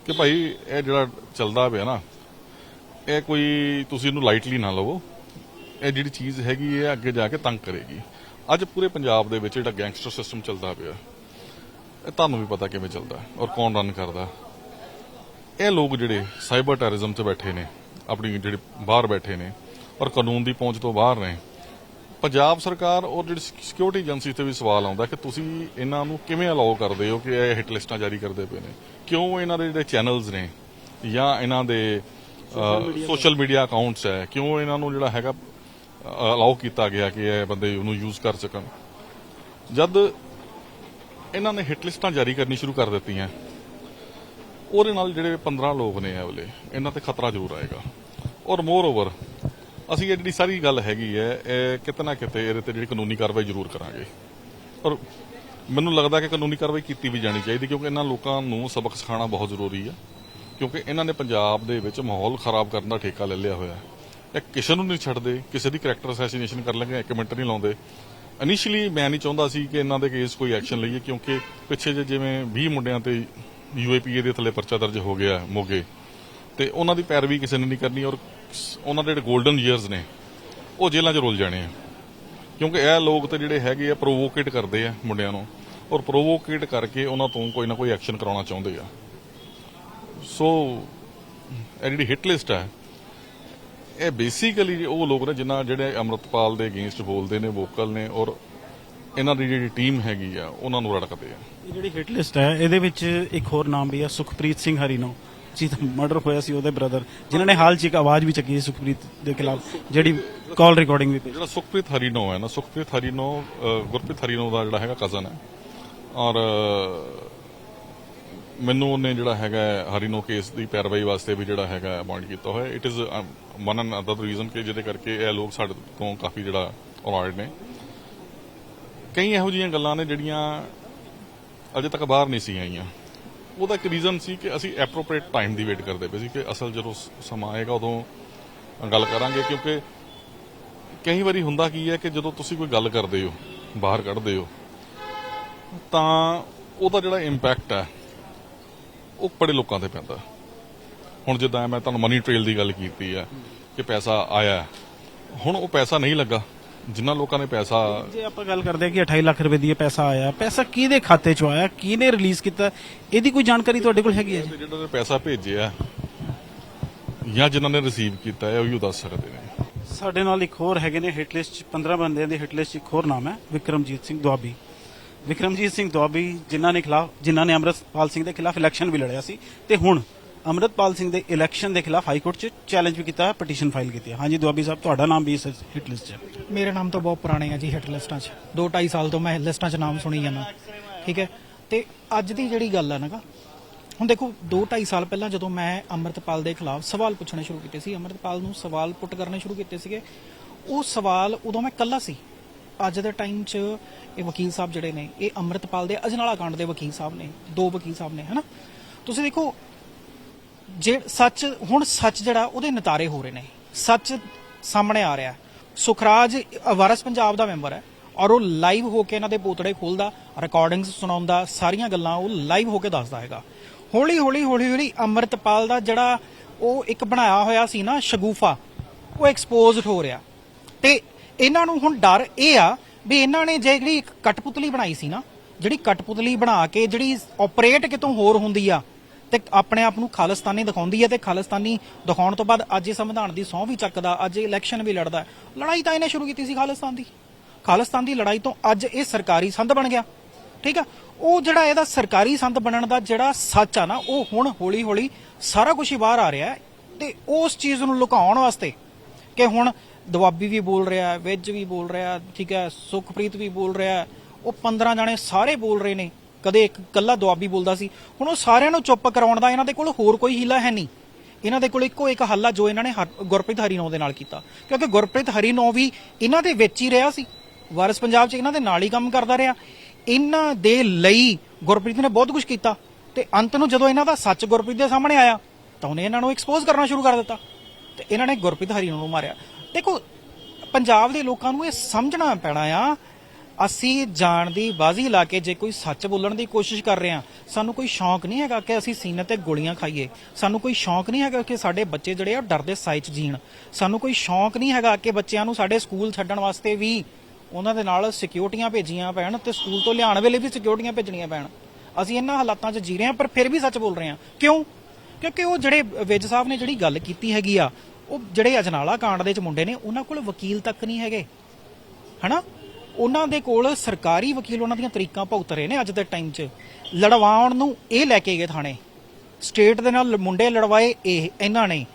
ਕਿ ਭਾਈ ਇਹ ਜਿਹੜਾ ਚੱਲਦਾ ਪਿਆ ਨਾ, ਇਹ ਕੋਈ ਤੁਸੀਂ ਇਹਨੂੰ ਲਾਈਟਲੀ ਨਾ ਲਵੋ। ਇਹ ਜਿਹੜੀ ਚੀਜ਼ ਹੈਗੀ, ਇਹ ਅੱਗੇ ਜਾ ਕੇ ਤੰਗ ਕਰੇਗੀ। ਅੱਜ ਪੂਰੇ ਪੰਜਾਬ ਦੇ ਵਿੱਚ ਜਿਹੜਾ ਗੈਂਗਸਟਰ ਸਿਸਟਮ ਚੱਲਦਾ ਪਿਆ, ਇਹ ਤੁਹਾਨੂੰ ਵੀ ਪਤਾ ਕਿਵੇਂ ਚੱਲਦਾ ਔਰ ਕੌਣ ਰਨ ਕਰਦਾ। ਇਹ ਲੋਕ ਜਿਹੜੇ ਸਾਈਬਰ ਟੈਰਰਿਜ਼ਮ 'ਚ ਬੈਠੇ ਨੇ, ਆਪਣੀ ਜਿਹੜੇ ਬਾਹਰ ਬੈਠੇ ਨੇ ਔਰ ਕਾਨੂੰਨ ਦੀ ਪਹੁੰਚ ਤੋਂ ਬਾਹਰ ਨੇ ਪੰਜਾਬ ਸਰਕਾਰ ਔਰ ਜਿਹੜੀ ਸਿਕਿਉਰਿਟੀ ਏਜੰਸੀ ਤੇ ਵੀ ਸਵਾਲ ਆਉਂਦਾ ਕਿ ਤੁਸੀਂ ਇਹਨਾਂ ਨੂੰ ਕਿਵੇਂ ਅਲਾਉ ਕਰਦੇ ਹੋ ਕਿ ਇਹ ਹਿੱਟ ਲਿਸਟਾਂ ਜਾਰੀ ਕਰਦੇ ਪਏ ਨੇ? ਕਿਉਂ ਇਹਨਾਂ ਦੇ ਜਿਹੜੇ ਚੈਨਲਸ ਨੇ ਜਾਂ ਇਹਨਾਂ ਦੇ ਸੋਸ਼ਲ ਮੀਡੀਆ ਅਕਾਊਂਟਸ ਹੈ ਕਿਉਂ ਇਹਨਾਂ ਨੂੰ ਜਿਹੜਾ ਹੈਗਾ ਅਲਾਉ ਕੀਤਾ ਗਿਆ ਕਿ ਇਹ ਬੰਦੇ ਉਹਨੂੰ ਯੂਜ਼ ਕਰ ਸਕਣ? ਜਦ ਇਹਨਾਂ ਨੇ ਹਿੱਟ ਲਿਸਟਾਂ ਜਾਰੀ ਕਰਨੀ ਸ਼ੁਰੂ ਕਰ ਦਿੱਤੀਆਂ ਉਹਦੇ ਨਾਲ ਜਿਹੜੇ 15 ਲੋਕ ਨੇ ਇਹ ਵਾਲੇ ਇਹਨਾਂ ਤੇ ਖਤਰਾ ਜ਼ਰੂਰ ਆਏਗਾ। ਔਰ ਮੋਰ ਓਵਰ ਅਸੀਂ ਇਹ ਜਿਹੜੀ ਸਾਰੀ ਗੱਲ ਹੈਗੀ ਹੈ, ਇਹ ਕਿਤੇ ਨਾ ਕਿਤੇ ਇਹਦੇ ਤੇ ਜਿਹੜੀ ਕਾਨੂੰਨੀ ਕਾਰਵਾਈ ਜ਼ਰੂਰ ਕਰਾਂਗੇ। ਔਰ ਮੈਨੂੰ ਲੱਗਦਾ ਕਿ ਕਾਨੂੰਨੀ ਕਾਰਵਾਈ ਕੀਤੀ ਵੀ ਜਾਣੀ ਚਾਹੀਦੀ, ਕਿਉਂਕਿ ਇਹਨਾਂ ਲੋਕਾਂ ਨੂੰ ਸਬਕ ਸਿਖਾਉਣਾ ਬਹੁਤ ਜ਼ਰੂਰੀ ਹੈ। ਕਿਉਂਕਿ ਇਹਨਾਂ ਨੇ ਪੰਜਾਬ ਦੇ ਵਿੱਚ ਮਾਹੌਲ ਖਰਾਬ ਕਰਨ ਦਾ ਠੇਕਾ ਲੈ ਲਿਆ ਹੋਇਆ ਹੈ। ਇਹ ਕਿਸੇ ਨੂੰ ਨਹੀਂ ਛੱਡਦੇ, ਕਿਸੇ ਦੀ ਕੈਰੈਕਟਰ ਅਸੈਸੀਨੇਸ਼ਨ ਕਰ ਲੈਂਗੇ ਇੱਕ ਮਿੰਟ ਨਹੀਂ ਲਾਉਂਦੇ। ਇਨੀਸ਼ੀਅਲੀ ਮੈਂ ਨਹੀਂ ਚਾਹੁੰਦਾ ਸੀ ਕਿ ਇਹਨਾਂ ਦੇ ਕੇਸ ਕੋਈ ਐਕਸ਼ਨ ਲਈਏ, ਕਿਉਂਕਿ ਪਿੱਛੇ ਜੇ ਜਿਵੇਂ 20 ਮੁੰਡਿਆਂ ਤੇ ਯੂਏਪੀਏ ਦੇ ਥੱਲੇ ਪਰਚਾ ਦਰਜ ਹੋ ਗਿਆ ਮੋਗੇ, ਤੇ ਉਹਨਾਂ ਦੀ ਪੈਰਵੀ ਕਿਸੇ ਨੇ ਨਹੀਂ ਕਰਨੀ, ਔਰ ਉਹਨਾਂ ਦੇ ਜਿਹੜੇ 골ਡਨ ਇਅਰਸ ਨੇ, ਉਹ ਜੇਲ੍ਹਾਂ 'ਚ ਰੁਲ ਜਾਣੇ ਆ। ਕਿਉਂਕਿ ਇਹ ਲੋਕ ਤੇ ਜਿਹੜੇ ਹੈਗੇ ਆ ਪ੍ਰੋਵੋਕੇਟ ਕਰਦੇ ਆ ਮੁੰਡਿਆਂ ਨੂੰ, ਔਰ ਪ੍ਰੋਵੋਕੇਟ ਕਰਕੇ ਉਹਨਾਂ ਤੋਂ ਕੋਈ ਨਾ ਕੋਈ ਐਕਸ਼ਨ ਕਰਾਉਣਾ ਚਾਹੁੰਦੇ ਆ। ਸੋ ਇਹ ਜਿਹੜੀ ਹਿੱਟ ਲਿਸਟ ਹੈ ਇਹ ਬੇਸਿਕਲੀ ਉਹ ਲੋਕ ਨੇ ਜਿਨ੍ਹਾਂ ਜਿਹੜੇ ਅਮਰਤਪਾਲ ਦੇ ਅਗੇਂਸਟ ਬੋਲਦੇ ਨੇ ਵੋਕਲ ਨੇ, ਔਰ ਇਹਨਾਂ ਦੀ ਜਿਹੜੀ ਟੀਮ ਹੈਗੀ ਆ, ਉਹਨਾਂ ਨੂੰ ਰੜਕਦੇ ਆ। ਇਹ ਜਿਹੜੀ ਹਿੱਟ ਲਿਸਟ ਹੈ, ਇਹਦੇ ਵਿੱਚ ਇੱਕ ਹੋਰ ਨਾਮ ਵੀ ਹੈ ਸੁਖਪ੍ਰੀਤ ਸਿੰਘ ਹਰੀਨੋ। ਜਿਹਦਾ ਮਰਡਰ ਹੋਇਆ ਸੀ ਉਹਦੇ ਬ੍ਰਦਰ ਜਿਨ੍ਹਾਂ ਨੇ ਹਾਲ ਚ ਇੱਕ ਆਵਾਜ਼ ਵੀ ਚੱਕੀ ਸੀ ਸੁਖਪ੍ਰੀਤ ਦੇ ਖਿਲਾਫ, ਜਿਹੜੀ ਕਾਲ ਰਿਕਾਰਡਿੰਗ ਵੀ ਪਈ ਜਿਹੜਾ ਸੁਖਪ੍ਰੀਤ ਹਰੀਨੋ ਹੈ ਨਾ, ਸੁਖਪ੍ਰੀਤ ਹਰੀਨੋ ਗੁਰਪ੍ਰੀਤ ਹਰੀਨੋ ਦਾ ਜਿਹੜਾ ਹੈਗਾ ਕਜ਼ਨ ਹੈ। ਔਰ ਮੈਨੂੰ ਉਹਨੇ ਜਿਹੜਾ ਹੈਗਾ ਹਰੀਨੋ ਕੇਸ ਦੀ ਪੈਰਵਾਈ ਵਾਸਤੇ ਵੀ ਜਿਹੜਾ ਹੈਗਾ ਅਪਾਇੰਟ ਕੀਤਾ ਹੋਇਆ। It is one and other reason ਕਿ ਜਿਹਦੇ ਕਰਕੇ ਇਹ ਲੋਕ ਸਾਡੇ ਤੋਂ ਕਾਫੀ ਜਿਹੜਾ ਅਵਾਰਡ ਨੇ। ਕਈ ਇਹੋ ਜਿਹੀਆਂ ਗੱਲਾਂ ਨੇ ਜਿਹੜੀਆਂ ਅਜੇ ਤੱਕ ਬਾਹਰ ਨਹੀਂ ਸੀ ਆਈਆਂ। ਉਹਦਾ ਇੱਕ ਰੀਜ਼ਨ ਸੀ ਕਿ ਅਸੀਂ ਐਪਰੋਪ੍ਰੀਏਟ ਟਾਈਮ ਦੀ ਵੇਟ ਕਰਦੇ ਪਏ ਸੀ ਕਿ ਅਸਲ ਜਦੋਂ ਸਮਾਂ ਆਏਗਾ ਉਦੋਂ ਗੱਲ ਕਰਾਂਗੇ ਕਿਉਂਕਿ ਕਈ ਵਾਰੀ ਹੁੰਦਾ ਕੀ ਹੈ ਕਿ ਜਦੋਂ ਤੁਸੀਂ ਕੋਈ ਗੱਲ ਕਰਦੇ ਹੋ, ਬਾਹਰ ਕੱਢਦੇ ਹੋ, ਤਾਂ ਉਹਦਾ ਜਿਹੜਾ ਇੰਪੈਕਟ ਹੈ, ਉਹ ਬੜੇ ਲੋਕਾਂ ਤੇ ਪੈਂਦਾ। ਹੁਣ ਜਿੱਦਾਂ ਮੈਂ ਤੁਹਾਨੂੰ ਮਨੀ ਟ੍ਰੇਲ ਦੀ ਗੱਲ ਕੀਤੀ ਹੈ ਕਿ ਪੈਸਾ ਆਇਆ, ਹੁਣ ਉਹ ਪੈਸਾ ਨਹੀਂ ਲੱਗਾ। ਜਿਨ੍ਹਾਂ ਲੋਕਾਂ ਨੇ ਪੈਸਾ ਜੇ ਆਪਾਂ ਗੱਲ ਕਰਦੇ ਹਾਂ ਕਿ 28 ਲੱਖ ਰੁਪਏ ਦੀ ਇਹ ਪੈਸਾ ਆਇਆ ਪੈਸਾ ਕਿਹਦੇ ਖਾਤੇ 'ਚੋਂ ਆਇਆ? ਕਿਹਨੇ ਰਿਲੀਜ਼ ਕੀਤਾ? ਇਹਦੀ ਕੋਈ ਜਾਣਕਾਰੀ ਤੁਹਾਡੇ ਕੋਲ ਹੈਗੀ ਹੈ ਜੀ? ਜਿਹੜਾ ਨੇ ਪੈਸਾ ਭੇਜਿਆ ਜਾਂ ਜਿਨ੍ਹਾਂ ਨੇ ਰਿਸੀਵ ਕੀਤਾ ਹੈ ਉਹ ਹੀ ਦੱਸ ਸਕਦੇ ਨੇ। ਸਾਡੇ ਨਾਲ ਇੱਕ ਹੋਰ ਹੈਗੇ ਨੇ ਹਿੱਟ ਲਿਸਟ 'ਚ 15 ਬੰਦਿਆਂ ਦੀ ਹਿੱਟ ਲਿਸਟ 'ਚ ਇੱਕ ਹੋਰ ਨਾਮ ਹੈ ਵਿਕਰਮਜੀਤ ਸਿੰਘ ਦੁਆਬੀ। ਵਿਕਰਮਜੀਤ ਸਿੰਘ ਦੁਆਬੀ ਜਿਨ੍ਹਾਂ ਨੇ ਖਿਲਾਫ ਜਿਨ੍ਹਾਂ ਨੇ ਅੰਮ੍ਰਿਤਪਾਲ ਸਿੰਘ ਦੇ ਖਿਲਾਫ ਇਲੈਕਸ਼ਨ ਵੀ ਲੜਿਆ ਸੀ ਤੇ ਹੁਣ ਅੰਮ੍ਰਿਤਪਾਲ ਸਿੰਘ ਦੇ ਇਲੈਕਸ਼ਨ ਦੇ ਖਿਲਾਫ ਹਾਈ ਕੋਰਟ 'ਚ ਚੈਲੰਜ ਵੀ ਕੀਤਾ ਹੈ ਪਟੀਸ਼ਨ ਫਾਈਲ ਕੀਤੀ ਹੈ ਹਾਂਜੀ, ਦੁਆਬੀ ਸਾਹਿਬ, ਤੁਹਾਡਾ ਨਾਮ ਵੀ ਇਸ ਹਿੱਟ ਲਿਸਟ 'ਚ ਹੈ। ਮੇਰੇ ਨਾਮ ਤਾਂ ਬਹੁਤ ਪੁਰਾਣੇ ਆ ਜੀ ਹਿੱਟ ਲਿਸਟਾਂ 'ਚ। 2 2.5 ਸਾਲ ਤੋਂ ਮੈਂ ਲਿਸਟਾਂ 'ਚ ਨਾਮ ਸੁਣੀ ਜਾਂਦਾ। ਠੀਕ ਹੈ? ਤੇ ਅੱਜ ਦੀ ਜਿਹੜੀ ਗੱਲ ਆ ਨਾਗਾ ਹੁਣ ਦੇਖੋ 2 2.5 ਸਾਲ ਪਹਿਲਾਂ ਜਦੋਂ ਮੈਂ ਅੰਮ੍ਰਿਤਪਾਲ ਦੇ ਖਿਲਾਫ ਸਵਾਲ ਪੁੱਛਣੇ ਸ਼ੁਰੂ ਕੀਤੇ ਸੀ, ਅੰਮ੍ਰਿਤਪਾਲ ਨੂੰ ਸਵਾਲ ਪੁੱਟ ਕਰਨੇ ਸ਼ੁਰੂ ਕੀਤੇ ਸੀਗੇ, ਉਹ ਸਵਾਲ ਉਦੋਂ ਮੈਂ ਕੱਲਾ ਸੀ। ਅੱਜ ਦੇ ਟਾਈਮ 'ਚ ਇਹ ਵਕੀਲ ਸਾਹਿਬ ਜਿਹੜੇ ਨੇ, ਇਹ ਅੰਮ੍ਰਿਤਪਾਲ ਦੇ ਅਜਨਾਲਾ ਕਾਂਡ ਦੇ ਵਕੀਲ ਸਾਹਿਬ ਨੇ, ਦੋ ਵਕੀਲ ਸਾਹਿਬ ਨੇ, ਹਨਾ? ਤੁਸੀਂ ਦੇਖੋ ਜੇ ਸੱਚ, ਹੁਣ ਸੱਚ ਜਿਹੜਾ, ਉਹਦੇ ਨਤਾਰੇ ਹੋ ਰਹੇ ਨੇ। ਸੱਚ ਸਾਹਮਣੇ ਆ ਰਿਹਾ। ਸੁਖਰਾਜ ਵਾਰਸ ਪੰਜਾਬ ਦਾ ਮੈਂਬਰ ਹੈ ਔਰ ਉਹ ਲਾਈਵ ਹੋ ਕੇ ਇਹਨਾਂ ਦੇ ਪੋਤੜੇ ਖੋਲਦਾ ਰਿਕਾਰਡਿੰਗਸ ਸੁਣਾਉਂਦਾ, ਸਾਰੀਆਂ ਗੱਲਾਂ ਉਹ ਲਾਈਵ ਹੋ ਕੇ ਦੱਸਦਾ ਹੈਗਾ। ਹੌਲੀ ਹੌਲੀ ਹੌਲੀ ਹੌਲੀ ਅੰਮ੍ਰਿਤਪਾਲ ਦਾ ਜਿਹੜਾ ਉਹ ਇੱਕ ਬਣਾਇਆ ਹੋਇਆ ਸੀ ਨਾ ਸ਼ਗੂਫਾ, ਉਹ ਐਕਸਪੋਜ਼ਡ ਹੋ ਰਿਹਾ। ਤੇ ਇਹਨਾਂ ਨੂੰ ਹੁਣ ਡਰ ਇਹ ਆ ਵੀ ਇਹਨਾਂ ਨੇ ਜੇ ਜਿਹੜੀ ਇੱਕ ਕਟਪੁਤਲੀ ਬਣਾਈ ਸੀ ਨਾ, ਜਿਹੜੀ ਕਟਪੁਤਲੀ ਬਣਾ ਕੇ ਜਿਹੜੀ ਆਪਰੇਟ ਕਿਤੋਂ ਹੋਰ ਹੁੰਦੀ ਆ ਤੇ ਆਪਣੇ ਆਪ ਨੂੰ ਖਾਲਿਸਤਾਨੀ ਦਿਖਾਉਂਦੀ ਹੈ ਤੇ ਖਾਲਿਸਤਾਨੀ ਦਿਖਾਉਣ ਤੋਂ ਬਾਅਦ ਅੱਜ ਇਹ ਸੰਵਿਧਾਨ ਦੀ ਸਹੁੰ ਵੀ ਚੱਕਦਾ, ਅੱਜ ਇਹ ਇਲੈਕਸ਼ਨ ਵੀ ਲੜਦਾ ਲੜਾਈ ਤਾਂ ਇਹਨੇ ਸ਼ੁਰੂ ਕੀਤੀ ਸੀ ਖਾਲਿਸਤਾਨ ਦੀ। ਖਾਲਿਸਤਾਨ ਦੀ ਲੜਾਈ ਤੋਂ ਅੱਜ ਇਹ ਸਰਕਾਰੀ ਸੰਦ ਬਣ ਗਿਆ। ਠੀਕ ਆ? ਉਹ ਜਿਹੜਾ ਇਹਦਾ ਸਰਕਾਰੀ ਸੰਦ ਬਣਨ ਦਾ ਜਿਹੜਾ ਸੱਚ ਆ ਨਾ, ਉਹ ਹੁਣ ਹੌਲੀ ਹੌਲੀ ਸਾਰਾ ਕੁਝ ਹੀ ਬਾਹਰ ਆ ਰਿਹਾ ਹੈ ਤੇ ਉਸ ਚੀਜ਼ ਨੂੰ ਲੁਕਾਉਣ ਵਾਸਤੇ ਕਿ ਹੁਣ ਦੁਆਬੀ ਵੀ ਬੋਲ ਰਿਹਾ, ਵਿੱਜ ਵੀ ਬੋਲ ਰਿਹਾ, ਠੀਕ ਹੈ, ਸੁਖਪ੍ਰੀਤ ਵੀ ਬੋਲ ਰਿਹਾ, ਉਹ 15 ਜਾਣੇ ਸਾਰੇ ਬੋਲ ਰਹੇ ਨੇ। ਕਦੇ ਇੱਕ ਕੱਲਾ ਦੁਆਬੀ ਬੋਲਦਾ ਸੀ। ਹੁਣ ਉਹ ਸਾਰਿਆਂ ਨੂੰ ਚੁੱਪ ਕਰਾਉਣ ਦਾ ਇਹਨਾਂ ਦੇ ਕੋਲ ਹੋਰ ਕੋਈ ਹੀਲਾ ਹੈ ਨਹੀਂ। ਇਹਨਾਂ ਦੇ ਕੋਲ ਇੱਕੋ ਇੱਕ ਹੱਲਾ ਜੋ ਇਹਨਾਂ ਨੇ ਹਰ- ਗੁਰਪ੍ਰੀਤ ਹਰੀਨੋ ਦੇ ਨਾਲ ਕੀਤਾ। ਕਿਉਂਕਿ ਗੁਰਪ੍ਰੀਤ ਹਰੀਨੋ ਵੀ ਇਹਨਾਂ ਦੇ ਵਿੱਚ ਹੀ ਰਿਹਾ ਸੀ। ਵਾਰਸ ਪੰਜਾਬ 'ਚ ਇਹਨਾਂ ਦੇ ਨਾਲ ਹੀ ਕੰਮ ਕਰਦਾ ਰਿਹਾ। ਇਹਨਾਂ ਦੇ ਲਈ ਗੁਰਪ੍ਰੀਤ ਨੇ ਬਹੁਤ ਕੁਝ ਕੀਤਾ ਤੇ ਅੰਤ ਨੂੰ ਜਦੋਂ ਇਹਨਾਂ ਦਾ ਸੱਚ ਗੁਰਪ੍ਰੀਤ ਦੇ ਸਾਹਮਣੇ ਆਇਆ, ਤਾਂ ਉਹਨੇ ਇਹਨਾਂ ਨੂੰ ਐਕਸਪੋਜ਼ ਕਰਨਾ ਸ਼ੁਰੂ ਕਰ ਦਿੱਤਾ ਤੇ ਇਹਨਾਂ ਨੇ ਗੁਰਪ੍ਰੀਤ ਹਰੀਨੋ ਨੂੰ ਮਾਰਿਆ। ਦੇਖੋ, ਪੰਜਾਬ ਦੇ ਲੋਕਾਂ ਨੂੰ ਇਹ ਸਮਝਣਾ ਪੈਣਾ ਆ ਅਸੀਂ ਜਾਣ ਦੀ ਬਾਜ਼ੀ ਲਾ ਕੇ ਜੇ ਕੋਈ ਸੱਚ ਬੋਲਣ ਦੀ ਕੋਸ਼ਿਸ਼ ਕਰ ਰਹੇ ਆ ਸਾਨੂੰ ਕੋਈ ਸ਼ੌਂਕ ਨਹੀਂ ਹੈਗਾ ਕਿ ਅਸੀਂ ਸੀਨੇ ਤੇ ਗੋਲੀਆਂ ਖਾਈਏ। ਸਾਨੂੰ ਕੋਈ ਸ਼ੌਂਕ ਨਹੀਂ ਹੈਗਾ ਕਿ ਸਾਡੇ ਬੱਚੇ ਜਿਹੜੇ ਆ ਉਹ ਡਰ ਦੇ 'ਚ ਜੀਣ। ਸਾਨੂੰ ਕੋਈ ਸ਼ੌਂਕ ਨਹੀਂ ਹੈਗਾ ਕਿ ਬੱਚਿਆਂ ਨੂੰ ਸਾਡੇ ਸਕੂਲ ਛੱਡਣ ਵਾਸਤੇ ਵੀ ਉਹਨਾਂ ਦੇ ਨਾਲ ਸਿਕਿਉਰਟੀਆਂ ਭੇਜੀਆਂ ਪੈਣ ਤੇ ਸਕੂਲ ਤੋਂ ਲਿਆਉਣ ਵੇਲੇ ਵੀ ਸਿਕਿਉਰਟੀਆਂ ਭੇਜਣੀਆਂ ਪੈਣ। ਅਸੀਂ ਇਹਨਾਂ ਹਾਲਾਤਾਂ 'ਚ ਜੀ ਰਹੇ ਹਾਂ, ਪਰ ਫਿਰ ਵੀ ਸੱਚ ਬੋਲ ਰਹੇ ਹਾਂ। ਕਿਉਂ? ਕਿਉਂਕਿ ਉਹ ਜਿਹੜੇ ਵਿਜ ਸਾਹਿਬ ਨੇ ਜਿਹੜੀ ਗੱਲ ਕੀਤੀ ਹੈਗੀ ਆ, ਉਹ ਜਿਹੜੇ ਅਜਨਾਲਾ ਕਾਂਡ ਦੇ ਚ ਮੁੰਡੇ ਨੇ, ਉਹਨਾਂ ਕੋਲ ਵਕੀਲ ਤੱਕ ਨਹੀਂ ਹੈਗੇ। ਹਨਾ? ਉਹਨਾਂ ਦੇ ਕੋਲ ਸਰਕਾਰੀ ਵਕੀਲ ਉਹਨਾਂ ਦੀਆਂ ਤਰੀਕਾਂ ਭੁਗਤ ਰਹੇ ਨੇ ਅੱਜ ਦੇ ਟਾਈਮ 'ਚ। ਲੜਵਾਉਣ ਨੂੰ ਇਹ ਲੈ ਕੇ ਗਏ ਥਾਣੇ। ਸਟੇਟ ਦੇ ਨਾਲ ਮੁੰਡੇ ਲੜਵਾਏ ਇਹ, ਇਹਨਾਂ ਨੇ।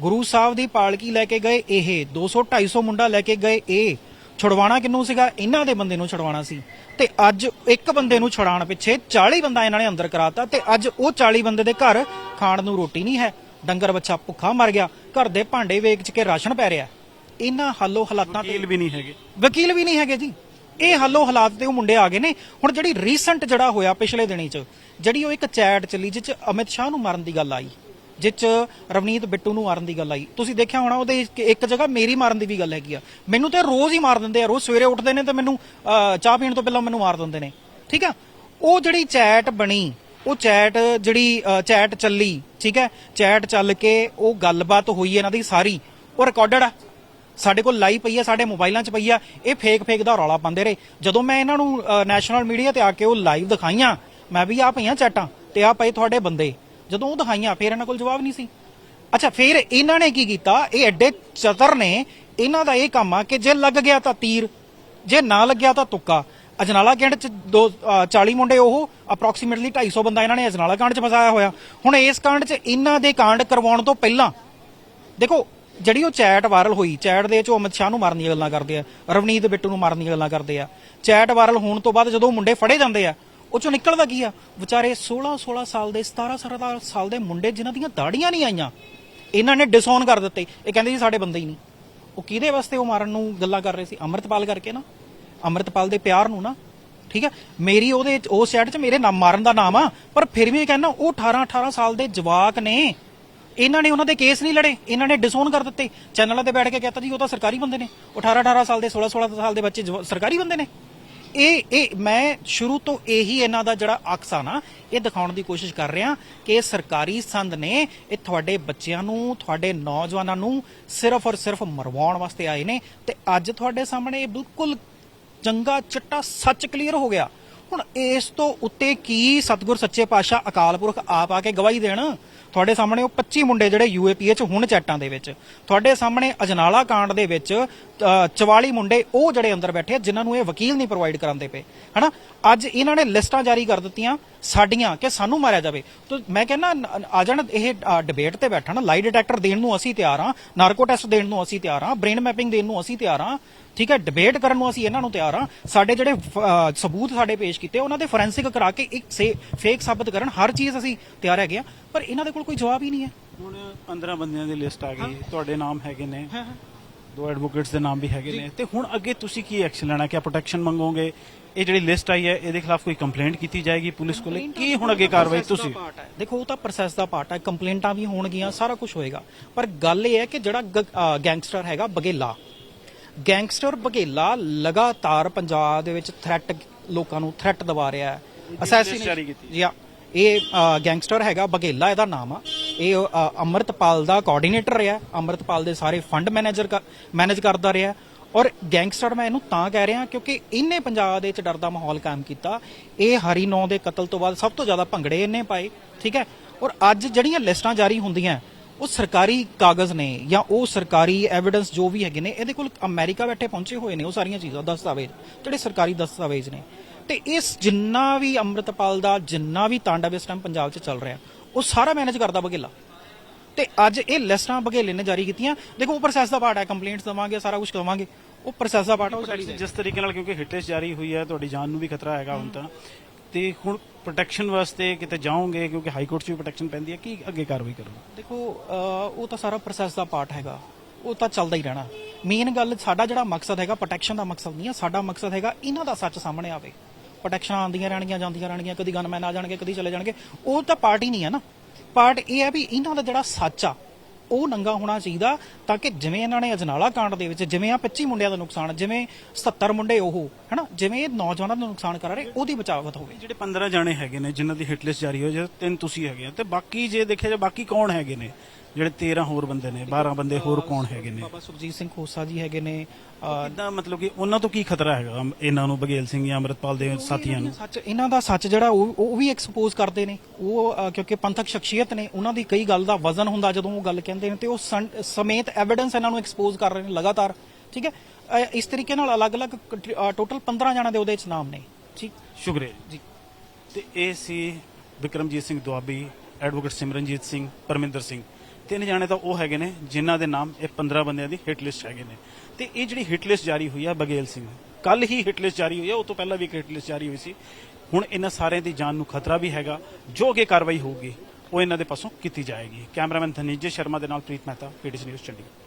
ਗੁਰੂ ਸਾਹਿਬ ਦੀ ਪਾਲਕੀ ਲੈ ਕੇ ਗਏ ਇਹ 200 250 ਮੁੰਡਾ ਲੈ ਕੇ ਗਏ ਇਹ। ਛੁਡਵਾਣਾ ਕਿੰਨੂੰ ਸੀਗਾ? ਇਹਨਾਂ ਦੇ ਬੰਦੇ ਨੂੰ ਛੁਡਵਾਣਾ ਸੀ। ਤੇ ਅੱਜ ਇੱਕ ਬੰਦੇ ਨੂੰ ਛੁਡਾਉਣ ਪਿੱਛੇ 40 ਬੰਦਾ ਇਹਨਾਂ ਨੇ ਅੰਦਰ ਕਰਾਤਾ ਤੇ ਅੱਜ ਉਹ 40 ਬੰਦੇ ਦੇ ਘਰ ਖਾਣ ਨੂੰ ਰੋਟੀ ਨਹੀਂ ਹੈ। ਡੰਗਰ ਬੱਚਾ ਭੁੱਖਾ ਮਰ ਗਿਆ। ਘਰ ਦੇ ਭਾਂਡੇ ਵੇਚ ਕੇ ਰਾਸ਼ਨ ਪੈ ਰਿਹਾ। ਇਹਨਾਂ ਹਾਲੋ ਹਾਲਾਤਾਂ ਤੇ ਵਕੀਲ ਵੀ ਨਹੀਂ ਹੈਗੇ। ਵਕੀਲ ਵੀ ਨਹੀਂ ਹੈਗੇ ਜੀ। ਇਹ ਹਾਲੋ ਹਾਲਾਤ ਤੇ ਉਹ ਮੁੰਡੇ ਆ ਗਏ ਨੇ। ਹੁਣ ਜਿਹੜੀ ਰੀਸੈਂਟ ਜਿਹੜਾ ਹੋਇਆ ਪਿਛਲੇ ਦਿਨੀ ਚ ਜਿਹੜੀ ਉਹ ਇੱਕ ਚੈਟ ਚੱਲੀ ਚ ਅਮਿਤ ਸ਼ਾਹ ਨੂੰ ਮਾਰਨ ਦੀ ਗੱਲ ਆਈ ਚ ਰਵਨੀਤ ਬਿੱਟੂ ਨੂੰ ਮਾਰਨ ਦੀ ਗੱਲ ਆਈ। ਤੁਸੀਂ ਦੇਖਿਆ ਹੋਣਾ ਉਹਦੇ ਇੱਕ- ਜਗ੍ਹਾ ਮੇਰੀ ਮਾਰਨ ਦੀ ਵੀ ਗੱਲ ਹੈਗੀ ਆ। ਮੈਨੂੰ ਤੇ ਰੋਜ਼ ਹੀ ਮਾਰ ਦਿੰਦੇ ਆ ਰੋਜ਼ ਸਵੇਰੇ ਉੱਠਦੇ ਨੇ ਤੇ ਮੈਨੂੰ ਚਾਹ ਪੀਣ ਤੋਂ ਪਹਿਲਾਂ ਮੈਨੂੰ ਮਾਰ ਦਿੰਦੇ ਨੇ। ਠੀਕ ਆ? ਉਹ ਜਿਹੜੀ ਚੈਟ ਬਣੀ ਉਹ ਚੈਟ ਜਿਹੜੀ ਚੈਟ ਚੱਲੀ ਠੀਕ ਹੈ ਚੈਟ ਚੱਲ ਕੇ ਉਹ ਗੱਲਬਾਤ ਹੋਈ ਇਹਨਾਂ ਦੀ ਸਾਰੀ। ਉਹ ਰਿਕਾਰਡਡ ਆ। ਸਾਡੇ ਕੋਲ ਲਾਈਵ ਪਈ ਆ ਸਾਡੇ ਮੋਬਾਈਲਾਂ 'ਚ ਪਈ ਆ ਇਹ ਫੇਕ ਫੇਕ ਦਾ ਰੌਲਾ ਪਾਉਂਦੇ ਰਹੇ। ਜਦੋਂ ਮੈਂ ਇਹਨਾਂ ਨੂੰ ਨੈਸ਼ਨਲ ਮੀਡੀਆ ਤੇ ਆ ਕੇ ਉਹ ਲਾਈਵ ਦਿਖਾਈਆਂ ਮੈਂ ਵੀ ਆ ਪਈਆਂ ਚੈਟਾਂ ਤੇ ਆ ਪਏ ਤੁਹਾਡੇ ਬੰਦੇ। ਜਦੋਂ ਉਹ ਦਿਖਾਈਆਂ ਫਿਰ ਇਹਨਾਂ ਕੋਲ ਜਵਾਬ ਨਹੀਂ ਸੀ। ਅੱਛਾ ਫਿਰ ਇਹਨਾਂ ਨੇ ਕੀ ਕੀਤਾ? ਇਹ ਐਡੇ ਚਤਰ ਨੇ ਇਹਨਾਂ ਦਾ ਇਹ ਕੰਮ ਆ ਕਿ ਜੇ ਲੱਗ ਗਿਆ ਤਾਂ ਤੀਰ ਜੇ ਨਾ ਲੱਗਿਆ ਤਾਂ ਤੁੱਕਾ। ਅਜਨਾਲਾ ਕੈਂਟ ਚ ਦੋ ਅ, 40 ਮੁੰਡੇ ਉਹ ਅਪਰੋਕਸੀਮੇਟਲੀ 250 ਬੰਦਾ ਇਹਨਾਂ ਨੇ ਅਜਨਾਲਾ ਕਾਂਡ ਚ ਫਸਾਇਆ ਹੋਇਆ। ਹੁਣ ਇਸ ਕਾਂਡ ਚ ਇਹਨਾਂ ਦੇ ਕਾਂਡ ਕਰਵਾਉਣ ਤੋਂ ਪਹਿਲਾਂ ਦੇਖੋ ਜਿਹੜੀ ਉਹ ਚੈਟ ਵਾਇਰਲ ਹੋਈ, ਚੈਟ ਦੇ ਵਿੱਚ ਉਹ ਅਮਿਤ ਸ਼ਾਹ ਨੂੰ ਮਾਰਨ ਦੀਆਂ ਗੱਲਾਂ ਕਰਦੇ ਆ, ਰਵਨੀਤ ਬਿੱਟੂ ਨੂੰ ਮਾਰਨ ਦੀਆਂ ਗੱਲਾਂ ਕਰਦੇ ਆ। ਚੈਟ ਵਾਇਰਲ ਹੋਣ ਤੋਂ ਬਾਅਦ ਜਦੋਂ ਉਹ ਮੁੰਡੇ ਫੜੇ ਜਾਂਦੇ ਆ, ਉਹ ਚੋਂ ਨਿਕਲਦਾ ਕੀ ਆ? ਵਿਚਾਰੇ 16 16 ਸਾਲ ਦੇ 17 17 ਸਾਲ ਦੇ ਮੁੰਡੇ ਜਿਨ੍ਹਾਂ ਦੀਆਂ ਦਾੜੀਆਂ ਨਹੀਂ ਆਈਆਂ, ਇਹਨਾਂ ਨੇ ਡਿਸਓਨ ਕਰ ਦਿੱਤੇ। ਇਹ ਕਹਿੰਦੇ ਜੀ ਸਾਡੇ ਬੰਦੇ ਹੀ ਨਹੀਂ। ਉਹ ਕਿਹਦੇ ਵਾਸਤੇ ਉਹ ਮਾਰਨ ਨੂੰ ਗੱਲਾਂ ਕਰ ਰਹੇ ਸੀ? ਅੰਮ੍ਰਿਤਪਾਲ ਕਰਕੇ ਨਾ। ਅੰਮ੍ਰਿਤਪਾਲ ਦੇ ਪਿਆਰ ਨੂੰ ਨਾ। ਠੀਕ ਹੈ ਮੇਰੀ ਉਹਦੇ ਉਸ ਸਾਈਡ 'ਚ ਮੇਰੇ ਨਾਮ, ਮਾਰਨ ਦਾ ਨਾਮ ਆ, ਪਰ ਫਿਰ ਵੀ ਇਹ ਕਹਿੰਦਾ, ਉਹ 18 18 ਸਾਲ ਦੇ ਜਵਾਕ ਨੇ। ਇਹਨਾਂ ਨੇ ਉਹਨਾਂ ਦੇ ਕੇਸ ਨਹੀਂ ਲੜੇ, ਇਹਨਾਂ ਨੇ ਡਿਸਓਨ ਕਰ ਦਿੱਤੇ। ਚੈਨਲਾਂ ਤੇ ਬੈਠ ਕੇ ਕਹਤਾ ਜੀ, ਉਹ ਤਾਂ ਸਰਕਾਰੀ ਬੰਦੇ ਨੇ। 18 18 ਸਾਲ ਦੇ 16 16 ਸਾਲ ਦੇ ਬੱਚੇ ਜਵਾ- ਸਰਕਾਰੀ ਬੰਦੇ ਨੇ। ਇਹ ਇਹ ਮੈਂ ਸ਼ੁਰੂ ਤੋਂ ਇਹੀ ਇਹਨਾਂ ਦਾ ਜਿਹੜਾ ਅਕਸ ਆ ਨਾ, ਇਹ ਦਿਖਾਉਣ ਦੀ ਕੋਸ਼ਿਸ਼ ਕਰ ਰਿਹਾ ਕਿ ਸਰਕਾਰੀ ਸੰਦ ਨੇ ਇਹ ਤੁਹਾਡੇ ਬੱਚਿਆਂ ਨੂੰ, ਤੁਹਾਡੇ ਨੌਜਵਾਨਾਂ ਨੂੰ ਸਿਰਫ ਔਰ ਸਿਰਫ ਮਰਵਾਉਣ ਵਾਸਤੇ ਆਏ ਨੇ ਤੇ ਅੱਜ ਤੁਹਾਡੇ ਸਾਹਮਣੇ ਇਹ ਬਿਲਕੁਲ ਚੰਗਾ ਚਿੱਟਾ ਸੱਚ ਕਲੀਅਰ ਹੋ ਗਿਆ। ਹੁਣ ਇਸ ਤੋਂ ਉੱਤੇ ਕੀ ਸਤਿਗੁਰ ਸੱਚੇ ਪਾਤਸ਼ਾਹ ਅਕਾਲ ਪੁਰਖ ਆਪ ਆ ਕੇ ਗਵਾਹੀ ਦੇਣ? ਤੁਹਾਡੇ ਸਾਹਮਣੇ ਉਹ 25 ਮੁੰਡੇ ਜਿਹੜੇ ਯੂਏਪੀਏ ਚ ਹੁਣ ਚੈਟਾਂ ਦੇ ਵਿੱਚ। ਤੁਹਾਡੇ ਸਾਹਮਣੇ ਅਜਨਾਲਾ ਕਾਂਡ ਦੇ ਵਿੱਚ ਅ, 44 ਮੁੰਡੇ ਉਹ ਜਿਹੜੇ ਅੰਦਰ ਬੈਠੇ ਆ ਜਿਨ੍ਹਾਂ ਨੂੰ ਇਹ ਵਕੀਲ ਨਹੀਂ ਪ੍ਰੋਵਾਈਡ ਕਰਾਉਂਦੇ ਪਏ। ਹਨਾ? ਅੱਜ ਇਹਨਾਂ ਨੇ ਲਿਸਟਾਂ ਜਾਰੀ ਕਰ ਦਿੱਤੀਆਂ ਸਾਡੀਆਂ ਕਿ ਸਾਨੂੰ ਮਾਰਿਆ ਜਾਵੇ। ਤਾਂ ਮੈਂ ਕਹਿੰਦਾ ਆ ਜਾਣ ਇਹ ਡਿਬੇਟ ਤੇ ਬੈਠਣ। ਲਾਈ ਡਿਟੈਕਟਰ ਦੇਣ ਨੂੰ ਅਸੀਂ ਤਿਆਰ ਹਾਂ ਨਾਰਕੋ ਟੈਸਟ ਦੇਣ ਨੂੰ ਅਸੀਂ ਤਿਆਰ ਹਾਂ ਬ੍ਰੇਨ ਮੈਪਿੰਗ ਦੇਣ ਨੂੰ ਅਸੀਂ ਤਿਆਰ ਹਾਂ। ਠੀਕ ਹੈ ਡਿਬੇਟ ਕਰਨ ਨੂੰ ਅਸੀਂ ਇਹਨਾਂ ਨੂੰ ਤਿਆਰ ਹਾਂ। ਸਾਡੇ ਜਿਹੜੇ ਅ, ਸਬੂਤ ਸਾਡੇ ਪੇਸ਼ ਕੀਤੇ ਉਹਨਾਂ ਦੇ ਫੋਰੈਂਸਿਕ ਕਰਾ ਕੇ ਇੱਕ ਫੇਕ ਸਾਬਤ ਕਰਨ। ਹਰ ਚੀਜ਼ ਅਸੀਂ ਤਿਆਰ ਹੈਗੇ ਆ ਪਰ ਇਹਨਾਂ ਦੇ ਕੋਲ ਕੋਈ ਜਵਾਬ ਹੀ ਨਹੀਂ ਹੈ। ਹੁਣ 15 ਬੰਦਿਆਂ ਦੀ ਲਿਸਟ ਆ ਗਈ। ਤੁਹਾਡੇ ਨਾਮ ਹੈਗੇ ਨੇ। ਦੋ ਐਡਵੋਕੇਟਸ ਦੇ ਨਾਮ ਵੀ ਹੈਗੇ ਨੇ। ਤੇ ਹੁਣ ਅੱਗੇ ਤੁਸੀਂ ਕੀ ਐਕਸ਼ਨ ਲੈਣਾ? ਕਿ ਪ੍ਰੋਟੈਕਸ਼ਨ ਮੰਗੋਗੇ? ਇਹ ਜਿਹੜੀ ਲਿਸਟ ਆਈ ਹੈ ਇਹਦੇ ਖਿਲਾਫ ਕੋਈ ਕੰਪਲੇਂਟ ਕੀਤੀ ਜਾਏਗੀ ਪੁਲਿਸ ਕੋਲੇ? ਕੀ ਹੁਣ ਅੱਗੇ ਕਾਰਵਾਈ ਤੁਸੀਂ? ਦੇਖੋ ਉਹ ਤਾਂ ਪ੍ਰੋਸੈਸ ਦਾ ਪਾਰਟ ਹੈ। ਕੰਪਲੇਂਟਾਂ ਵੀ ਹੋਣਗੀਆਂ ਸਾਰਾ ਕੁਝ ਹੋਏਗਾ। ਪਰ ਗੱਲ ਇਹ ਹੈ ਕਿ ਜਿਹੜਾ ਗੈਂਗਸਟਰ ਹੈਗਾ ਬਗੇਲਾ। ਗੈਂਗਸਟਰ ਬਗੇਲਾ ਲਗਾਤਾਰ ਪੰਜਾਬ ਦੇ ਵਿੱਚ ਥ੍ਰੈਟ ਲੋਕਾਂ ਨੂੰ ਥ੍ਰੈਟ ਦਵਾ ਰਿਹਾ ਹੈ। ਕੀਤੀ। ਜੀ ਹਾਂ। ਇਹ ਗੈਂਗਸਟਰ ਹੈਗਾ ਬਗੇਲਾ ਇਹਦਾ ਨਾਮ ਆ। ਇਹ ਅੰਮ੍ਰਿਤਪਾਲ ਦਾ ਕੋਆਰਡੀਨੇਟਰ ਰਿਹਾ ਅੰਮ੍ਰਿਤਪਾਲ ਦੇ ਸਾਰੇ ਫੰਡ ਮੈਨੇਜਰ ਮੈਨੇਜ ਕਰਦਾ ਰਿਹਾ ਔਰ ਗੈਂਗਸਟਰ ਮੈਂ ਇਹਨੂੰ ਤਾਂ ਕਹਿ ਰਿਹਾ ਕਿਉਂਕਿ ਇਹਨੇ ਪੰਜਾਬ ਦੇ ਵਿੱਚ ਡਰ ਦਾ ਮਾਹੌਲ ਕਾਇਮ ਕੀਤਾ। ਇਹ ਹਰੀ ਨੌ ਦੇ ਕਤਲ ਤੋਂ ਬਾਅਦ ਸਭ ਤੋਂ ਜ਼ਿਆਦਾ ਭੰਗੜੇ ਇਹਨੇ ਪਾਏ ਠੀਕ ਹੈ? ਔਰ ਅੱਜ ਜਿਹੜੀਆਂ ਲਿਸਟਾਂ ਜਾਰੀ ਹੁੰਦੀਆਂ ਉਹ ਸਰਕਾਰੀ ਕਾਗਜ਼ ਨੇ ਜਾਂ ਉਹ ਸਰਕਾਰੀ ਐਵੀਡੈਂਸ ਜੋ ਵੀ ਹੈਗੇ ਨੇ ਇਹਦੇ ਕੋਲ ਅਮਰੀਕਾ ਬੈਠੇ ਪਹੁੰਚੇ ਹੋਏ ਨੇ ਉਹ ਸਾਰੀਆਂ ਚੀਜ਼ਾਂ ਦਸਤਾਵੇਜ਼ ਜਿਹੜੇ ਸਰਕਾਰੀ ਦਸਤਾਵੇਜ਼ ਨੇ। ਤੇ ਇਸ ਜਿੰਨਾ ਵੀ ਅੰਮ੍ਰਿਤਪਾਲ ਦਾ ਜਿੰਨਾ ਵੀ ਤਾਂਡਵ ਇਸ ਟਾਈਮ ਪੰਜਾਬ 'ਚ ਚੱਲ ਰਿਹਾ ਉਹ ਸਾਰਾ ਮੈਨੇਜ ਕਰਦਾ ਬਘੇਲਾ। ਤੇ ਅੱਜ ਇਹ ਲਿਸਟਾਂ ਬਘੇਲੇ ਨੇ ਜਾਰੀ ਕੀਤੀਆਂ। ਦੇਖੋ ਉਹ ਪ੍ਰੋਸੈਸ ਦਾ ਪਾਰਟ ਹੈ ਕੰਪਲੇਂਟਸ ਦਵਾਂਗੇ ਸਾਰਾ ਕੁਝ ਕਰਾਵਾਂਗੇ ਉਹ ਪ੍ਰੋਸੈਸ ਦਾ ਪਾਰਟ ਹੈ ਜਿਸ ਤਰੀਕੇ ਨਾਲ ਕਿਉਂਕਿ ਹਿੱਟੇਸ ਜਾਰੀ ਹੋਈ ਹੈ ਤੁਹਾਡੀ ਜਾਨ ਨੂੰ ਵੀ ਖਤਰਾ ਹੈਗਾ ਹੁਣ ਤਾਂ। ਤੇ ਹੁਣ ਪ੍ਰੋਟੈਕਸ਼ਨ ਵਾਸਤੇ ਕਿਤੇ ਜਾਓਗੇ ਕਿਉਂਕਿ ਹਾਈ ਕੋਰਟ 'ਚ ਵੀ ਪ੍ਰੋਟੈਕਸ਼ਨ ਪੈਂਦੀ ਹੈ ਕੀ ਅੱਗੇ ਕਾਰਵਾਈ ਕਰੋਗੇ? ਦੇਖੋ ਅਹ, ਉਹ ਤਾਂ ਸਾਰਾ ਪ੍ਰੋਸੈਸ ਦਾ ਪਾਰਟ ਹੈਗਾ। ਉਹ ਤਾਂ ਚੱਲਦਾ ਹੀ ਰਹਿਣਾ। ਮੇਨ ਗੱਲ ਸਾਡਾ ਜਿਹੜਾ ਮਕਸਦ ਹੈਗਾ ਪ੍ਰੋਟੈਕਸ਼ਨ ਦਾ ਮਕਸਦ ਨਹੀਂ ਹੈ। ਸਾਡਾ ਮਕਸਦ ਹੈਗਾ ਇਹਨਾਂ ਦਾ ਸੱਚ ਸਾਹਮਣੇ ਆਵੇ। ਪ੍ਰੋਟੈਕਸ਼ਨ ਆਉਂਦੀਆਂ ਰਹਿਣਗੀਆਂ ਜਾਂਦੀਆਂ ਰਹਿਣਗੀਆਂ ਕਦੀ ਗਨਮੈਨ ਆ ਜਾਣਗੇ ਕਦੀ ਚਲੇ ਜਾਣਗੇ। ਉਹ ਤਾਂ ਪਾਰਟ ਹੀ ਨਹੀਂ ਹੈ ਨਾ। ਪਾਰਟ ਇਹ ਹੈ ਵੀ ਇਹਨਾਂ ਦਾ ਜਿਹੜਾ ਸੱਚ ਆ ਉਹ ਨੰਗਾ ਹੋਣਾ ਚਾਹੀਦਾ ਤਾਂ ਕਿ ਜਿਵੇਂ ਇਹਨਾਂ ਨੇ ਅਜਨਾਲਾ ਕਾਂਡ ਦੇ ਵਿੱਚ ਜਿਵੇਂ ਆ 25 ਮੁੰਡਿਆਂ ਦਾ ਨੁਕਸਾਨ, ਜਿਵੇਂ 77 ਮੁੰਡੇ ਉਹ, ਹਨਾ? ਜਿਵੇਂ ਇਹ ਨੌਜਵਾਨਾਂ ਦਾ ਨੁਕਸਾਨ ਕਰ ਰਹੇ, ਉਹਦੀ ਬਚਾਵਤ ਹੋਵੇ ਜਿਹੜੇ 15 ਜਾਣੇ ਹੈਗੇ ਨੇ, ਜਿਨ੍ਹਾਂ ਦੀ ਹਿੱਟ ਲਿਸਟ ਜਾਰੀ ਹੋਈ ਹੈ, ਤਿੰਨ ਤੁਸੀਂ ਹੈਗੇ ਆ ਤੇ ਬਾਕੀ ਜੇ ਦੇਖਿਆ ਜਾ ਬਾਕੀ ਕੌਣ ਹੈਗੇ ਨੇ? ਜਿਹੜੇ 13 ਹੋਰ ਬੰਦੇ ਨੇ 12 ਬੰਦੇ ਹੋਰ ਕੌਣ ਹੈਗੇ ਨੇ? ਬਾਬਾ ਸੁਖਜੀਤ ਸਿੰਘ ਖੋਸਾ ਜੀ ਹੈਗੇ ਨੇ ਕਿੱਦਾਂ ਮਤਲਬ ਕਿ ਉਹਨਾਂ ਤੋਂ ਕੀ ਖਤਰਾ ਹੈਗਾ? ਇਹਨਾਂ ਨੂੰ ਬਗੇਲ ਸਿੰਘ ਜਾਂ ਅੰਮ੍ਰਿਤਪਾਲ ਦੇ ਸਾਥੀਆਂ ਨੂੰ? ਸੱਚ ਇਹਨਾਂ ਦਾ ਸੱਚ ਜਿਹੜਾ ਉਹ ਉਹ ਵੀ ਐਕਸਪੋਜ਼ ਕਰਦੇ ਨੇ। ਉਹ ਕਿਉਂਕਿ ਪੰਥਕ ਸ਼ਖਸੀਅਤ ਨੇ ਉਹਨਾਂ ਦੀ ਕਈ ਗੱਲ ਦਾ ਵਜ਼ਨ ਹੁੰਦਾ ਜਦੋਂ ਉਹ ਗੱਲ ਕਹਿੰਦੇ ਨੇ ਤੇ ਉਹ ਸਮੇਤ ਐਵੀਡੈਂਸ ਇਹਨਾਂ ਨੂੰ ਐਕਸਪੋਜ਼ ਕਰ ਰਹੇ ਨੇ ਲਗਾਤਾਰ ਠੀਕ ਹੈ? ਇਸ ਤਰੀਕੇ ਨਾਲ ਅਲੱਗ-ਅਲੱਗ ਟੋਟਲ 15 ਜਣਾਂ ਦੇ ਉਹਦੇ ਵਿੱਚ ਨਾਮ ਨੇ ਠੀਕ? ਸ਼ੁਕਰੀਆ ਜੀ। ਤੇ ਇਹ ਸੀ ਵਿਕਰਮਜੀਤ ਸਿੰਘ ਦੁਆਬੀ ਐਡਵੋਕੇਟ ਸਿਮਰਨਜੀਤ ਸਿੰਘ ਪਰਮਿੰਦਰ ਸਿੰਘ। ਤਿੰਨ ਜਾਣੇ ਤਾਂ ਉਹ ਹੈਗੇ ਨੇ, ਜਿਨ੍ਹਾਂ ਦੇ ਨਾਮ ਇਹ 15 ਬੰਦਿਆਂ ਦੀ ਹਿਟ ਲਿਸਟ ਹੈਗੇ ਨੇ। ਤੇ ਇਹ ਜਿਹੜੀ ਹਿਟ ਲਿਸਟ ਜਾਰੀ ਹੋਈ ਆ ਬਗੇਲ ਸਿੰਘ ਕੱਲ ਹੀ ਹਿੱਟ ਲਿਸਟ ਜਾਰੀ ਹੋਈ ਆ, ਉਹ ਤੋਂ ਪਹਿਲਾਂ ਵੀ ਇੱਕ ਹਿਟ ਲਿਸਟ ਜਾਰੀ ਹੋਈ ਸੀ। ਹੁਣ ਇਹਨਾਂ ਸਾਰਿਆਂ ਦੀ ਜਾਨ ਨੂੰ ਖਤਰਾ ਵੀ ਹੈਗਾ, ਜੋ ਅੱਗੇ ਕਾਰਵਾਈ ਹੋਊਗੀ, ਉਹ ਇਹਨਾਂ ਦੇ ਪਾਸੋਂ ਕੀਤੀ ਜਾਏਗੀ। ਕੈਮਰਾਮੈਨ ਧਨੀਜੇ ਸ਼ਰਮਾ ਦੇ ਨਾਲ ਪ੍ਰੀਤ ਮਹਿਤਾ ਪੀਡੀਸੀ ਨਿਊਜ਼ ਚੰਡੀਗੜ੍ਹ।